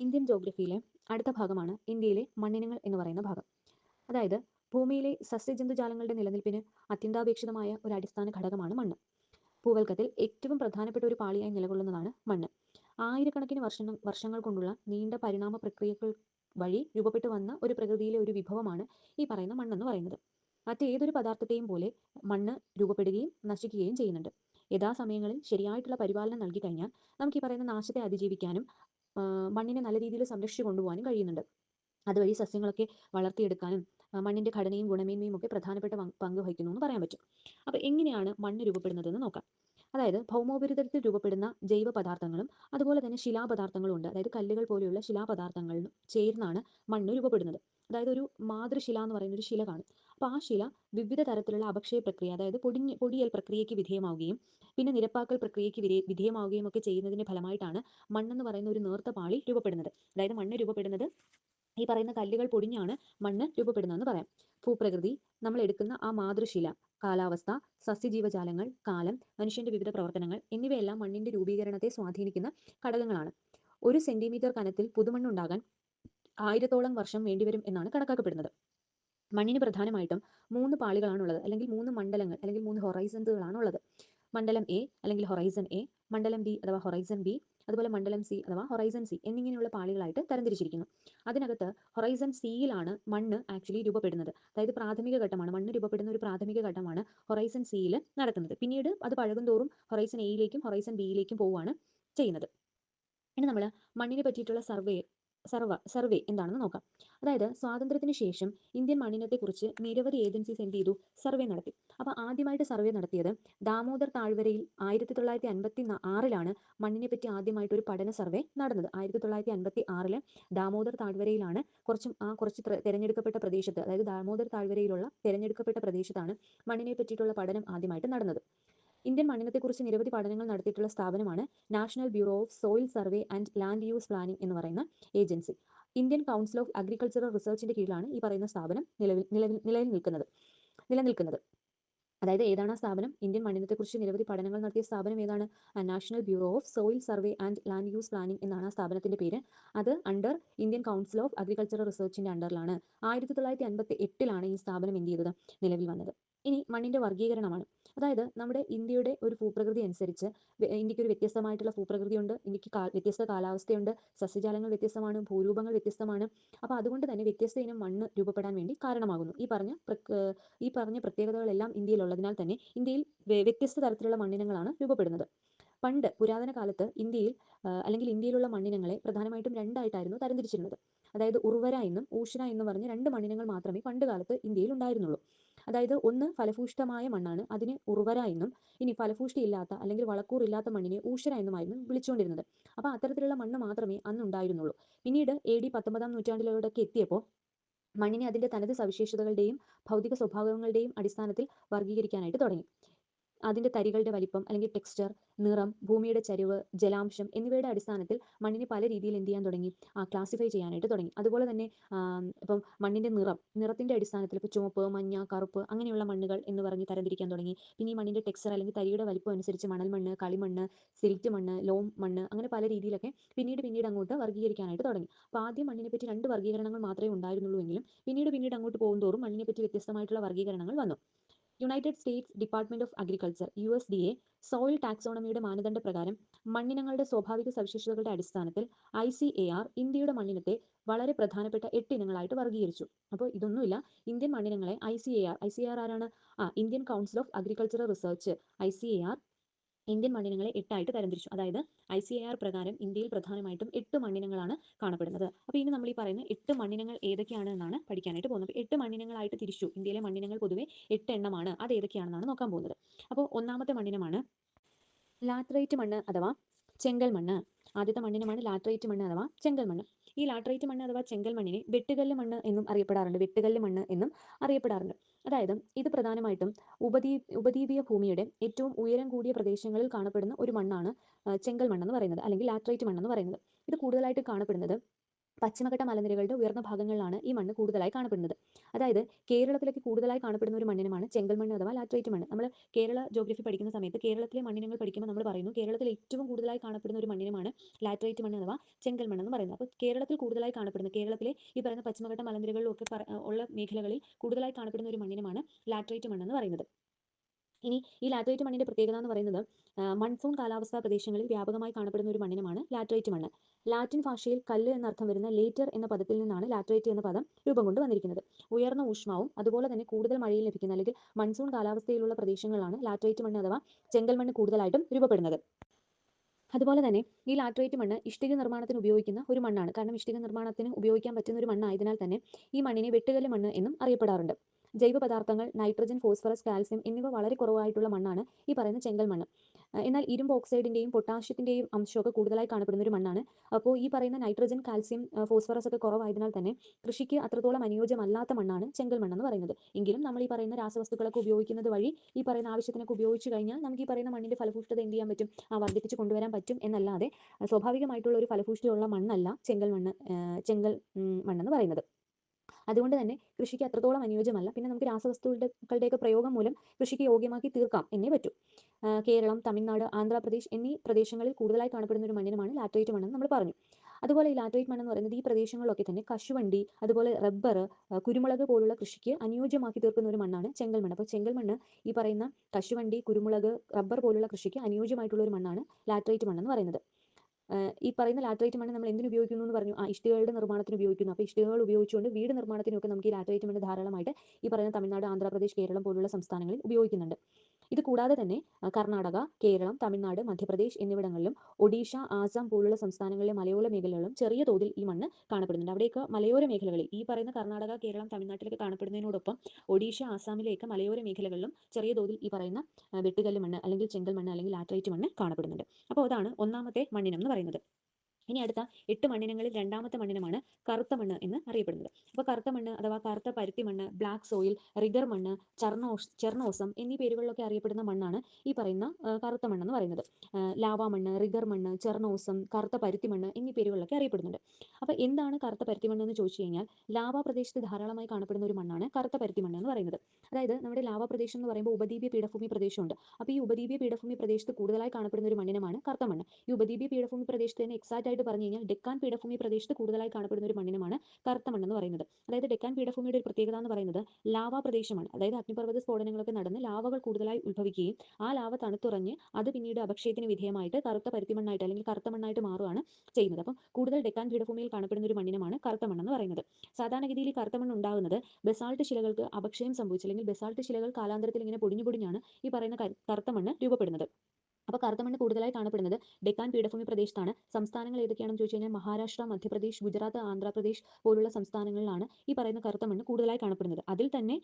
Indian ജോഗ്രഫിയിലെ അടുത്ത ഭാഗമാണ് ഇന്ത്യയിലെ മണ്ണിനങ്ങൾ എന്ന് പറയുന്ന ഭാഗം. അതായത് ഭൂമിയിലെ സസ്യജന്തുജാലങ്ങളുടെ നിലനിൽപ്പിന് അത്യന്താപേക്ഷിതമായ ഒരു അടിസ്ഥാന ഘടകമാണ് മണ്ണ്. ഭൂവൽക്കത്തിൽ ഏറ്റവും പ്രധാനപ്പെട്ട ഒരു പാളിയായി നിലകൊള്ളുന്നതാണ് മണ്ണ്. ആയിരക്കണക്കിന് വർഷങ്ങൾ വർഷങ്ങൾ കൊണ്ടുള്ള നീണ്ട പരിണാമ പ്രക്രിയകൾ വഴി രൂപപ്പെട്ടു വന്ന ഒരു പ്രകൃതിയിലെ ഒരു വിഭവമാണ് ഈ പറയുന്ന മണ്ണെന്ന് പറയുന്നത്. മറ്റേതൊരു പദാർത്ഥത്തെയും പോലെ മണ്ണ് രൂപപ്പെടുകയും നശിക്കുകയും ചെയ്യുന്നുണ്ട്. യഥാസമയങ്ങളിൽ ശരിയായിട്ടുള്ള പരിപാലനം നൽകി കഴിഞ്ഞാൽ നമുക്ക് ഈ പറയുന്ന നാശത്തെ അതിജീവിക്കാനും മണ്ണിനെ നല്ല രീതിയിൽ സംരക്ഷിച്ചു കൊണ്ടുപോകാനും കഴിയുന്നുണ്ട്. അതുവഴി സസ്യങ്ങളൊക്കെ വളർത്തിയെടുക്കാനും മണ്ണിന്റെ ഘടനയും ഗുണമേന്മയും ഒക്കെ പ്രധാനപ്പെട്ട പങ്ക് വഹിക്കുന്നു എന്ന് പറയാൻ പറ്റും. അപ്പോൾ എങ്ങനെയാണ് മണ്ണ് രൂപപ്പെടുന്നതെന്ന് നോക്കാം. അതായത് ഭൗമോപരിതലത്തിൽ രൂപപ്പെടുന്ന ജൈവ പദാർത്ഥങ്ങളും അതുപോലെ തന്നെ ശിലാപദാർത്ഥങ്ങളും ഉണ്ട്. അതായത് കല്ലുകൾ പോലെയുള്ള ശിലാപദാർത്ഥങ്ങളും ചേർന്നാണ് മണ്ണ് രൂപപ്പെടുന്നത്. അതായത് ഒരു മാതൃശില എന്ന് പറയുന്ന ഒരു ശില കാണും. അപ്പോൾ ആ ശില വിവിധ തരത്തിലുള്ള അപക്ഷയ പ്രക്രിയ അതായത് പൊടിഞ്ഞ് പൊടിയൽ പ്രക്രിയയ്ക്ക് വിധേയമാവുകയും പിന്നെ നിരപ്പാക്കൽ പ്രക്രിയയ്ക്ക് വിധേ വിധേയമാവുകയും ഒക്കെ ചെയ്യുന്നതിന്റെ ഫലമായിട്ടാണ് മണ്ണെന്ന് പറയുന്ന ഒരു നേർത്ത പാളി രൂപപ്പെടുന്നത്. അതായത് മണ്ണ് രൂപപ്പെടുന്നത് ഈ പറയുന്ന കല്ലുകൾ പൊടിഞ്ഞാണ് മണ്ണ് രൂപപ്പെടുന്നതെന്ന് പറയാം. ഭൂപ്രകൃതി നമ്മൾ എടുക്കുന്ന ആ മാതൃശില കാലാവസ്ഥ സസ്യജീവജാലങ്ങൾ കാലം മനുഷ്യന്റെ വിവിധ പ്രവർത്തനങ്ങൾ എന്നിവയെല്ലാം മണ്ണിന്റെ രൂപീകരണത്തെ സ്വാധീനിക്കുന്ന ഘടകങ്ങളാണ്. ഒരു സെന്റിമീറ്റർ കനത്തിൽ പുതുമണ്ണുണ്ടാകാൻ ആയിരത്തോളം വർഷം വേണ്ടിവരും എന്നാണ് കണക്കാക്കപ്പെടുന്നത്. മണ്ണിന് പ്രധാനമായിട്ടും മൂന്ന് പാളികളാണുള്ളത്. അല്ലെങ്കിൽ മൂന്ന് മണ്ഡലങ്ങൾ അല്ലെങ്കിൽ മൂന്ന് ഹൊറൈസൺസുകളാണ് ഉള്ളത് മണ്ഡലം എ അല്ലെങ്കിൽ ഹൊറൈസൺ എ മണ്ഡലം ബി അഥവാ ഹൊറൈസൺ ബി അതുപോലെ മണ്ഡലം സി അഥവാ ഹൊറൈസൺ സി എന്നിങ്ങനെയുള്ള പാളികളായിട്ട് തരംതിരിച്ചിരിക്കുന്നു. അതിനകത്ത് ഹൊറൈസൺ സിയിലാണ് മണ്ണ് ആക്ച്വലി രൂപപ്പെടുന്നത്. അതായത് പ്രാഥമിക ഘട്ടമാണ് മണ്ണ് രൂപപ്പെടുന്ന ഒരു പ്രാഥമിക ഘട്ടമാണ് ഹൊറൈസൺ സിയിൽ നടക്കുന്നത് പിന്നീട് അത് പഴകുന്തോറും ഹൊറൈസൺ എയിലേക്കും ഹൊറൈസൺ ബിയിലേക്കും പോവുകയാണ് ചെയ്യുന്നത്. ഇനി നമ്മൾ മണ്ണിനെ പറ്റിയിട്ടുള്ള സർവേ സർവ സർവേ എന്താണെന്ന് നോക്കാം. അതായത് സ്വാതന്ത്ര്യത്തിന് ശേഷം ഇന്ത്യൻ മണ്ണിനത്തെക്കുറിച്ച് നിരവധി ഏജൻസീസ് എന്ത് ചെയ്തു? സർവേ നടത്തി. അപ്പോൾ ആദ്യമായിട്ട് സർവേ നടത്തിയത് ദാമോദർ താഴ്വരയിൽ ആയിരത്തി തൊള്ളായിരത്തി അൻപത്തി ആറിലാണ് മണ്ണിനെ പറ്റി ആദ്യമായിട്ട് ഒരു പഠന സർവേ നടന്നത്. ആയിരത്തി തൊള്ളായിരത്തി അൻപത്തി ആറിൽ ദാമോദർ താഴ്വരയിലാണ് കുറച്ചും ആ കുറച്ച് ത്ര- തിരഞ്ഞെടുക്കപ്പെട്ട പ്രദേശത്ത് അതായത് ദാമോദർ താഴ്വരയിലുള്ള തിരഞ്ഞെടുക്കപ്പെട്ട പ്രദേശത്താണ് മണ്ണിനെ പറ്റിയിട്ടുള്ള പഠനം ആദ്യമായിട്ട് നടന്നത്. ഇന്ത്യൻ മണ്ണിനത്തെക്കുറിച്ച് നിരവധി പഠനങ്ങൾ നടത്തിയിട്ടുള്ള സ്ഥാപനമാണ് national bureau of soil survey and land use planning എന്ന് പറയുന്ന agency. Indian council of agricultural റിസർച്ചിന്റെ കീഴിലാണ് ഈ പറയുന്ന സ്ഥാപനം നിലവിൽ നിലവിൽ നിലയിൽ നിൽക്കുന്നത് നിലനിൽക്കുന്നത്. അതായത് ഏതാണ് ആ സ്ഥാപനം? ഇന്ത്യൻ മണ്ണിനത്തെക്കുറിച്ച് നിരവധി പഠനങ്ങൾ നടത്തിയ സ്ഥാപനം ഏതാണ്? National bureau of soil survey and land use planning എന്നാണ് ആ സ്ഥാപനത്തിന്റെ പേര്. അത് under Indian council of agricultural റിസർച്ചിന്റെ അണ്ടറിലാണ്. ആയിരത്തി തൊള്ളായിരത്തി അൻപത്തി എട്ടിലാണ് ഈ സ്ഥാപനം എന്ത് ചെയ്തത്? നിലവിൽ വന്നത്. ഇനി മണ്ണിന്റെ വർഗീകരണമാണ് അതായത് നമ്മുടെ ഇന്ത്യയുടെ ഒരു ഭൂപ്രകൃതി അനുസരിച്ച് ഇന്ത്യയ്ക്ക് ഒരു വ്യത്യസ്തമായിട്ടുള്ള ഭൂപ്രകൃതിയുണ്ട് ഇന്ത്യയ്ക്ക് വ്യത്യസ്ത കാലാവസ്ഥയുണ്ട് സസ്യജാലങ്ങൾ വ്യത്യസ്തമാണ് ഭൂരൂപങ്ങൾ വ്യത്യസ്തമാണ്. അപ്പോൾ അതുകൊണ്ട് തന്നെ വ്യത്യസ്ത ഇനം മണ്ണ് രൂപപ്പെടാൻ വേണ്ടി കാരണമാകുന്നു. ഈ പറഞ്ഞ ഈ പറഞ്ഞ പ്രത്യേകതകളെല്ലാം ഇന്ത്യയിൽ ഉള്ളതിനാൽ തന്നെ ഇന്ത്യയിൽ വ്യത്യസ്ത തരത്തിലുള്ള മണ്ണിനങ്ങളാണ് രൂപപ്പെടുന്നത്. പണ്ട് പുരാതന കാലത്ത് ഇന്ത്യയിൽ അല്ലെങ്കിൽ ഇന്ത്യയിലുള്ള മണ്ണിനങ്ങളെ പ്രധാനമായിട്ടും രണ്ടായിട്ടായിരുന്നു തരംതിരിച്ചിരുന്നത്. അതായത് ഉർവര എന്നും ഊഷ്ര എന്നും പറഞ്ഞ രണ്ട് മണ്ണിനങ്ങൾ മാത്രമേ പണ്ട് കാലത്ത് ഇന്ത്യയിൽ ഉണ്ടായിരുന്നുള്ളൂ. അതായത് ഒന്ന് ഫലഭൂഷ്ടമായ മണ്ണാണ് അതിനെ ഉർവര എന്നും ഇനി ഫലഭൂഷ്ടി ഇല്ലാത്ത അല്ലെങ്കിൽ വളക്കൂറില്ലാത്ത മണ്ണിനെ ഊഷര എന്നുമായിരുന്നു വിളിച്ചുകൊണ്ടിരുന്നത്. അപ്പോൾ അത്തരത്തിലുള്ള മണ്ണ് മാത്രമേ അന്ന് ഉണ്ടായിരുന്നുള്ളൂ. പിന്നീട് എ ഡി പത്തൊമ്പതാം നൂറ്റാണ്ടിലോടൊക്കെ എത്തിയപ്പോൾ മണ്ണിനെ അതിന്റെ തനത് സവിശേഷതകളുടെയും ഭൗതിക സ്വഭാവങ്ങളുടെയും അടിസ്ഥാനത്തിൽ വർഗീകരിക്കാനായിട്ട് തുടങ്ങി. അതിന്റെ തരികളുടെ വലിപ്പം അല്ലെങ്കിൽ ടെക്സ്ചർ നിറം ഭൂമിയുടെ ചരിവ് ജലാംശം എന്നിവയുടെ അടിസ്ഥാനത്തിൽ മണ്ണിനെ പല രീതിയിൽ എന്ത് ചെയ്യാൻ തുടങ്ങി? ക്ലാസിഫൈ ചെയ്യാനായിട്ട് തുടങ്ങി. അതുപോലെ തന്നെ ഇപ്പം മണ്ണിന്റെ നിറം നിറത്തിന്റെ അടിസ്ഥാനത്തിൽ ഇപ്പോൾ ചുവപ്പ് മഞ്ഞ കറുപ്പ് അങ്ങനെയുള്ള മണ്ണുകൾ എന്ന് പറഞ്ഞ് തരംതിരിക്കാൻ തുടങ്ങി. പിന്നെ ഈ ടെക്സ്ചർ അല്ലെങ്കിൽ തരിയുടെ വലിപ്പം അനുസരിച്ച് മണൽ മണ്ണ് കളിമണ്ണ് സിൽറ്റ് മണ്ണ് ലോം മണ്ണ് അങ്ങനെ പല രീതിയിലൊക്കെ പിന്നീട് പിന്നീട് അങ്ങോട്ട് വർഗീകരിക്കാനായിട്ട് തുടങ്ങി. അപ്പോൾ ആദ്യം മണ്ണിനെ പറ്റി രണ്ട് വർഗീകരണങ്ങൾ മാത്രമേ ഉണ്ടായിരുന്നുള്ളൂ എങ്കിലും പിന്നീട് പിന്നീട് അങ്ങോട്ട് പോകുന്തോറും മണ്ണിനെ പറ്റി വ്യത്യസ്തമായിട്ടുള്ള വർഗീകരണങ്ങൾ വന്നു. United States department of agriculture U S D A soil ടാക്സോണമിയുടെ മാനദണ്ഡ പ്രകാരം മണ്ണിനങ്ങളുടെ സ്വാഭാവിക സവിശേഷതകളുടെ അടിസ്ഥാനത്തിൽ ഐ സി എ ആർ ഇന്ത്യയുടെ മണ്ണിനത്തെ വളരെ പ്രധാനപ്പെട്ട എട്ട് ഇനങ്ങളായിട്ട് വർഗീകരിച്ചു അപ്പോൾ ഇതൊന്നുമില്ല. Indian മണ്ണിനങ്ങളെ I C A R I C R ആരാണ്? ആ Indian council of agricultural research I C A R Indian മണ്ണിനങ്ങളെ എട്ടായിട്ട് തരംതിരിച്ചു. അതായത് ഐ സി എ ആർ പ്രകാരം ഇന്ത്യയിൽ പ്രധാനമായിട്ടും എട്ട് മണ്ണിനങ്ങളാണ് കാണപ്പെടുന്നത്. അപ്പോൾ ഇനി നമ്മൾ ഈ പറയുന്ന എട്ട് മണ്ണിനങ്ങൾ ഏതൊക്കെയാണ് എന്നാണ് പഠിക്കാനായിട്ട് പോകുന്നത്. അപ്പോൾ എട്ട് മണ്ണിനങ്ങളായിട്ട് തിരിച്ചു. ഇന്ത്യയിലെ മണ്ണിനങ്ങൾ പൊതുവെ എട്ട് എണ്ണമാണ്. അത് ഏതൊക്കെയാണെന്നാണ് നോക്കാൻ പോകുന്നത്. അപ്പോൾ ഒന്നാമത്തെ മണ്ണിനമാണ് ലാറ്ററൈറ്റ് മണ്ണ് അഥവാ ചെങ്കൽ മണ്ണ്. ആദ്യത്തെ മണ്ണിനമാണ് ലാറ്ററൈറ്റ് മണ്ണ് അഥവാ ചെങ്കൽ മണ്ണ്. ഈ ലാറ്ററൈറ്റ് മണ്ണ് അഥവാ ചെങ്കൽ മണ്ണിനെ വെട്ടുകല്ല് മണ്ണ് എന്നും അറിയപ്പെടാറുണ്ട്. വെട്ടുകല്ല് മണ്ണ് എന്നും അറിയപ്പെടാറുണ്ട്. അതായത് ഇത് പ്രധാനമായിട്ടും ഉപദീ ഉപദ്വീപീയ ഭൂമിയുടെ ഏറ്റവും ഉയരം കൂടിയ പ്രദേശങ്ങളിൽ കാണപ്പെടുന്ന ഒരു മണ്ണാണ് ചെങ്കൽ മണ്ണെന്ന് പറയുന്നത് അല്ലെങ്കിൽ ലാറ്ററൈറ്റ് മണ്ണെന്ന് പറയുന്നത്. ഇത് കൂടുതലായിട്ട് കാണപ്പെടുന്നത് പശ്ചിമഘട്ട മലനിരകളുടെ ഉയർന്ന ഭാഗങ്ങളിലാണ് ഈ മണ്ണ് കൂടുതലായി കാണപ്പെടുന്നത്. അതായത് കേരളത്തിലേക്ക് കൂടുതലായി കാണപ്പെടുന്ന ഒരു മണ്ണിനമാണ് ചെങ്കൽ മണ്ണ് അഥവാ ലാറ്ററൈറ്റ് മണ്ണ്. നമ്മൾ കേരള ജോഗ്രഫി പഠിക്കുന്ന സമയത്ത് കേരളത്തിലെ മണ്ണിനങ്ങൾ പഠിക്കുമ്പോൾ നമ്മൾ പറയുന്നു കേരളത്തിൽ ഏറ്റവും കൂടുതലായി കാണപ്പെടുന്ന ഒരു മണ്ണിനമാണ് ലാറ്ററൈറ്റ് മണ്ണ് അഥവാ ചെങ്കൽ മണ്ണ് എന്ന് പറയുന്നത്. അപ്പോൾ കേരളത്തിൽ കൂടുതലായി കാണപ്പെടുന്ന കേരളത്തിലെ ഈ പറയുന്ന പശ്ചിമഘട്ട മലനിരകളിലൊക്കെ ഉള്ള മേഖലകളിൽ കൂടുതലായി കാണപ്പെടുന്ന ഒരു മണ്ണിനമാണ് ലാറ്ററൈറ്റ് മണ്ണ് എന്ന് പറയുന്നത്. ഇനി ഈ ലാറ്ററൈറ്റ് മണ്ണിന്റെ പ്രത്യേകത എന്ന് പറയുന്നത് മൺസൂൺ കാലാവസ്ഥാ പ്രദേശങ്ങളിൽ വ്യാപകമായി കാണപ്പെടുന്ന ഒരു മണ്ണിനമാണ് ലാറ്ററൈറ്റ് മണ്ണ്. ലാറ്റിൻ ഭാഷയിൽ കല്ല് എന്നർത്ഥം വരുന്ന ലേറ്റർ എന്ന പദത്തിൽ നിന്നാണ് ലാറ്ററൈറ്റ് എന്ന പദം രൂപം കൊണ്ട് വന്നിരിക്കുന്നത്. ഉയർന്ന ഊഷ്മാവും അതുപോലെ തന്നെ കൂടുതൽ മഴയും ലഭിക്കുന്ന അല്ലെങ്കിൽ മൺസൂൺ കാലാവസ്ഥയിലുള്ള പ്രദേശങ്ങളാണ് ലാറ്ററൈറ്റ് മണ്ണ് അഥവാ ചെങ്കൽ മണ്ണ് കൂടുതലായിട്ടും രൂപപ്പെടുന്നത്. അതുപോലെ തന്നെ ഈ ലാറ്ററൈറ്റ് മണ്ണ് ഇഷ്ടിക നിർമ്മാണത്തിന് ഉപയോഗിക്കുന്ന ഒരു മണ്ണാണ്. കാരണം ഇഷ്ടിക നിർമ്മാണത്തിന് ഉപയോഗിക്കാൻ പറ്റുന്ന ഒരു മണ്ണായതിനാൽ തന്നെ ഈ മണ്ണിനെ വെട്ടുകല്ല് മണ്ണ് എന്നും അറിയപ്പെടാറുണ്ട്. ജൈവ പദാർത്ഥങ്ങൾ നൈട്രജൻ ഫോസ്ഫറസ് കാൽസ്യം എന്നിവ വളരെ കുറവായിട്ടുള്ള മണ്ണാണ് ഈ പറയുന്ന ചെങ്കൽ മണ്ണ്. എന്നാൽ ഇരുമ്പ് ഓക്സൈഡിന്റെയും പൊട്ടാഷ്യത്തിന്റെയും അംശമൊക്കെ കൂടുതലായി കാണപ്പെടുന്ന ഒരു മണ്ണാണ്. അപ്പോൾ ഈ പറയുന്ന നൈട്രജൻ കാൽസ്യം ഫോസ്ഫറസ് ഒക്കെ കുറവായതിനാൽ തന്നെ കൃഷിക്ക് അത്രത്തോളം അനുയോജ്യമല്ലാത്ത മണ്ണാണ് ചെങ്കൽ മണ്ണെന്ന് പറയുന്നത്. എങ്കിലും നമ്മൾ ഈ പറയുന്ന രാസവസ്തുക്കളൊക്കെ ഉപയോഗിക്കുന്നത് വഴി ഈ പറയുന്ന ആവശ്യത്തിനൊക്കെ ഉപയോഗിച്ചു കഴിഞ്ഞാൽ നമുക്ക് ഈ പറയുന്ന മണ്ണിന്റെ ഫലഭൂഷ്ഠത എന്ത് ചെയ്യാൻ പറ്റും? ആ വർദ്ധിപ്പിച്ച് കൊണ്ടുവരാൻ പറ്റും എന്നല്ലാതെ സ്വാഭാവികമായിട്ടുള്ള ഒരു ഫലഭൂഷ്ഠിയുള്ള മണ്ണല്ല ചെങ്കൽ മണ്ണ് ചെങ്കൽ മണ്ണെന്ന് പറയുന്നത്. അതുകൊണ്ട് തന്നെ കൃഷിക്ക് അത്രത്തോളം അനുയോജ്യമല്ല. പിന്നെ നമുക്ക് രാസവസ്തുക്കളുടെ പ്രയോഗം മൂലം കൃഷിക്ക് യോഗ്യമാക്കി തീർക്കാം എന്നേ പറ്റൂ. കേരളം തമിഴ്നാട് ആന്ധ്രാപ്രദേശ് എന്നീ പ്രദേശങ്ങളിൽ കൂടുതലായി കാണപ്പെടുന്ന ഒരു മണ്ണിനമാണ് ലാറ്ററൈറ്റ് മണ്ണെന്ന് നമ്മൾ പറഞ്ഞു. അതുപോലെ ഈ ലാറ്ററൈറ്റ് മണ്ണെന്ന് പറയുന്നത് ഈ പ്രദേശങ്ങളിലൊക്കെ തന്നെ കശുവണ്ടി അതുപോലെ റബ്ബർ കുരുമുളക് പോലുള്ള കൃഷിക്ക് അനുയോജ്യമാക്കി തീർക്കുന്ന ഒരു മണ്ണാണ് ചെങ്കൽ മണ്ണ്. അപ്പോൾ ചെങ്കൽ മണ്ണ് ഈ പറയുന്ന കശുവണ്ടി കുരുമുളക് റബ്ബർ പോലുള്ള കൃഷിക്ക് അനുയോജ്യമായിട്ടുള്ള ഒരു മണ്ണാണ് ലാറ്ററൈറ്റ് മണ്ണെന്ന് പറയുന്നത്. ഈ പറയുന്ന ലാറ്ററൈറ്റ് മണ്ണ് നമ്മൾ എന്തിനു ഉപയോഗിക്കുന്നു എന്ന് പറഞ്ഞു? ആ ഇഷ്ടികകളുടെ നിർമ്മാണത്തിന് ഉപയോഗിക്കുന്നു. അപ്പോൾ ഇഷ്ടികകൾ ഉപയോഗിച്ചുകൊണ്ട് വീട് നിർമ്മാണത്തിനൊക്കെ നമുക്ക് ഈ ലാറ്ററൈറ്റ് മണ്ണ് ധാരാളമായിട്ട് ഈ പറയുന്ന തമിഴ്നാട് ആന്ധ്രാപ്രദേശ് കേരളം പോലുള്ള സംസ്ഥാനങ്ങളിൽ ഉപയോഗിക്കുന്നുണ്ട്. ഇത് കൂടാതെ തന്നെ കർണാടക കേരളം തമിഴ്നാട് മധ്യപ്രദേശ് എന്നിവിടങ്ങളിലും ഒഡീഷ ആസാം പോലുള്ള സംസ്ഥാനങ്ങളിലെ മലയോര മേഖലകളിലും ചെറിയ തോതിൽ ഈ മണ്ണ് കാണപ്പെടുന്നുണ്ട്. അവിടെയൊക്കെ മലയോര മേഖലകളിൽ ഈ പറയുന്ന കർണാടക കേരളം തമിഴ്നാട്ടിലൊക്കെ കാണപ്പെടുന്നതിനോടൊപ്പം ഒഡീഷ ആസാമിലെയൊക്കെ മലയോര മേഖലകളിലും ചെറിയ തോതിൽ ഈ പറയുന്ന വെട്ടുകല്ല് മണ്ണ് അല്ലെങ്കിൽ ചെങ്കൽ മണ്ണ് അല്ലെങ്കിൽ ലാറ്ററൈറ്റ് മണ്ണ് കാണപ്പെടുന്നുണ്ട്. അപ്പോൾ അതാണ് ഒന്നാമത്തെ മണ്ണിനം എന്ന് പറയുന്നത്. ഇനി അടുത്ത എട്ട് മണ്ണിനങ്ങളിൽ രണ്ടാമത്തെ മണ്ണിനമാണ് കറുത്ത മണ്ണ് എന്ന് അറിയപ്പെടുന്നത്. അപ്പോൾ കറുത്ത മണ്ണ് അഥവാ കറുത്ത പരുത്തി മണ്ണ് ബ്ലാക്ക് സോയിൽ റിഗർ മണ്ണ് ചർണോസ് ചെർണോസം എന്നീ പേരുകളിലൊക്കെ അറിയപ്പെടുന്ന മണ്ണാണ് ഈ പറയുന്ന കറുത്ത മണ്ണ് എന്ന് പറയുന്നത് ലാവാ മണ്ണ് റിഗർ മണ്ണ് ചെർണോസം കറുത്ത പരുത്തി മണ്ണ് എന്നീ പേരുകളിലൊക്കെ അറിയപ്പെടുന്നുണ്ട്. അപ്പോൾ എന്താണ് കറുത്ത പരുത്തി മണ്ണ് എന്ന് ചോദിച്ചു കഴിഞ്ഞാൽ ലാവ പ്രദേശത്ത് ധാരാളമായി കാണപ്പെടുന്ന ഒരു മണ്ണാണ് കറുത്ത പരുത്തി മണ്ണ് എന്ന് പറയുന്നത്. അതായത് നമ്മുടെ ലാവാ പ്രദേശം എന്ന് പറയുമ്പോൾ ഉപദ്വീപീയ പീഠഭൂമി പ്രദേശമുണ്ട്. അപ്പോൾ ഈ ഉപദ്വീപീയ പീഠഭൂമി പ്രദേശത്ത് കൂടുതലായി കാണപ്പെടുന്ന ഒരു മണ്ണിനമാണ് കറുത്ത മണ്ണ്. ഈ ഉപദ്വീപീയ പീഠഭൂമി പ്രദേശത്ത് തന്നെ എക്സാക്റ്റ് ആയിട്ട് പറഞ്ഞു കഴിഞ്ഞാൽ ഡെക്കാൻ പീഠഭൂമി പ്രദേശത്ത് കൂടുതലായി കാണപ്പെടുന്ന ഒരു മണ്ണിനമാണ് കറുത്ത മണ്ണെന്ന് പറയുന്നത്. അതായത് ഡെക്കാൻ പീഠഭൂമിയുടെ ഒരു പ്രത്യേകത എന്ന് പറയുന്നത് ലാവ പ്രദേശമാണ്. അതായത് അഗ്നിപർവത സ്ഫോടനങ്ങളൊക്കെ നടന്ന് ലാവകൾ കൂടുതലായി ഉത്ഭവിക്കുകയും ആ ലാവ തണുത്തുറഞ്ഞ് അത് പിന്നീട് അപക്ഷയത്തിന് വിധേയമായിട്ട് കറുത്ത പരുത്തി മണ്ണായിട്ട് അല്ലെങ്കിൽ കറുത്ത മണ്ണായിട്ട് മാറുകയാണ് ചെയ്യുന്നത്. അപ്പം കൂടുതൽ ഡെക്കാൻ പീഠഭൂമിയിൽ കാണപ്പെടുന്ന ഒരു മണ്ണിനമാണ് കറുത്ത മണ്ണെന്ന് പറയുന്നത്. സാധാരണഗതിയിൽ കറുത്ത മണ്ണ് ഉണ്ടാകുന്നത് ബസാൾട്ട് ശിലകൾക്ക് അപക്ഷയം സംഭവിച്ചു അല്ലെങ്കിൽ ബസാൾട്ട് ശിലകൾ കാലാന്തരത്തിൽ ഇങ്ങനെ പൊടിഞ്ഞു പൊടിഞ്ഞാണ് ഈ പറയുന്ന കറുത്ത മണ്ണ് രൂപപ്പെടുന്നത്. അപ്പോൾ കറുത്ത മണ്ണ് കൂടുതലായി കാണപ്പെടുന്നത് ഡെക്കാൻ പീഠഭൂമി പ്രദേശത്താണ്. സംസ്ഥാനങ്ങൾ ഏതൊക്കെയാണെന്ന് ചോദിച്ചു കഴിഞ്ഞാൽ മഹാരാഷ്ട്ര മധ്യപ്രദേശ് ഗുജറാത്ത് ആന്ധ്രാപ്രദേശ് പോലുള്ള സംസ്ഥാനങ്ങളിലാണ് ഈ പറയുന്ന കറുത്ത മണ്ണ് കൂടുതലായി കാണപ്പെടുന്നത്. അതിൽ തന്നെ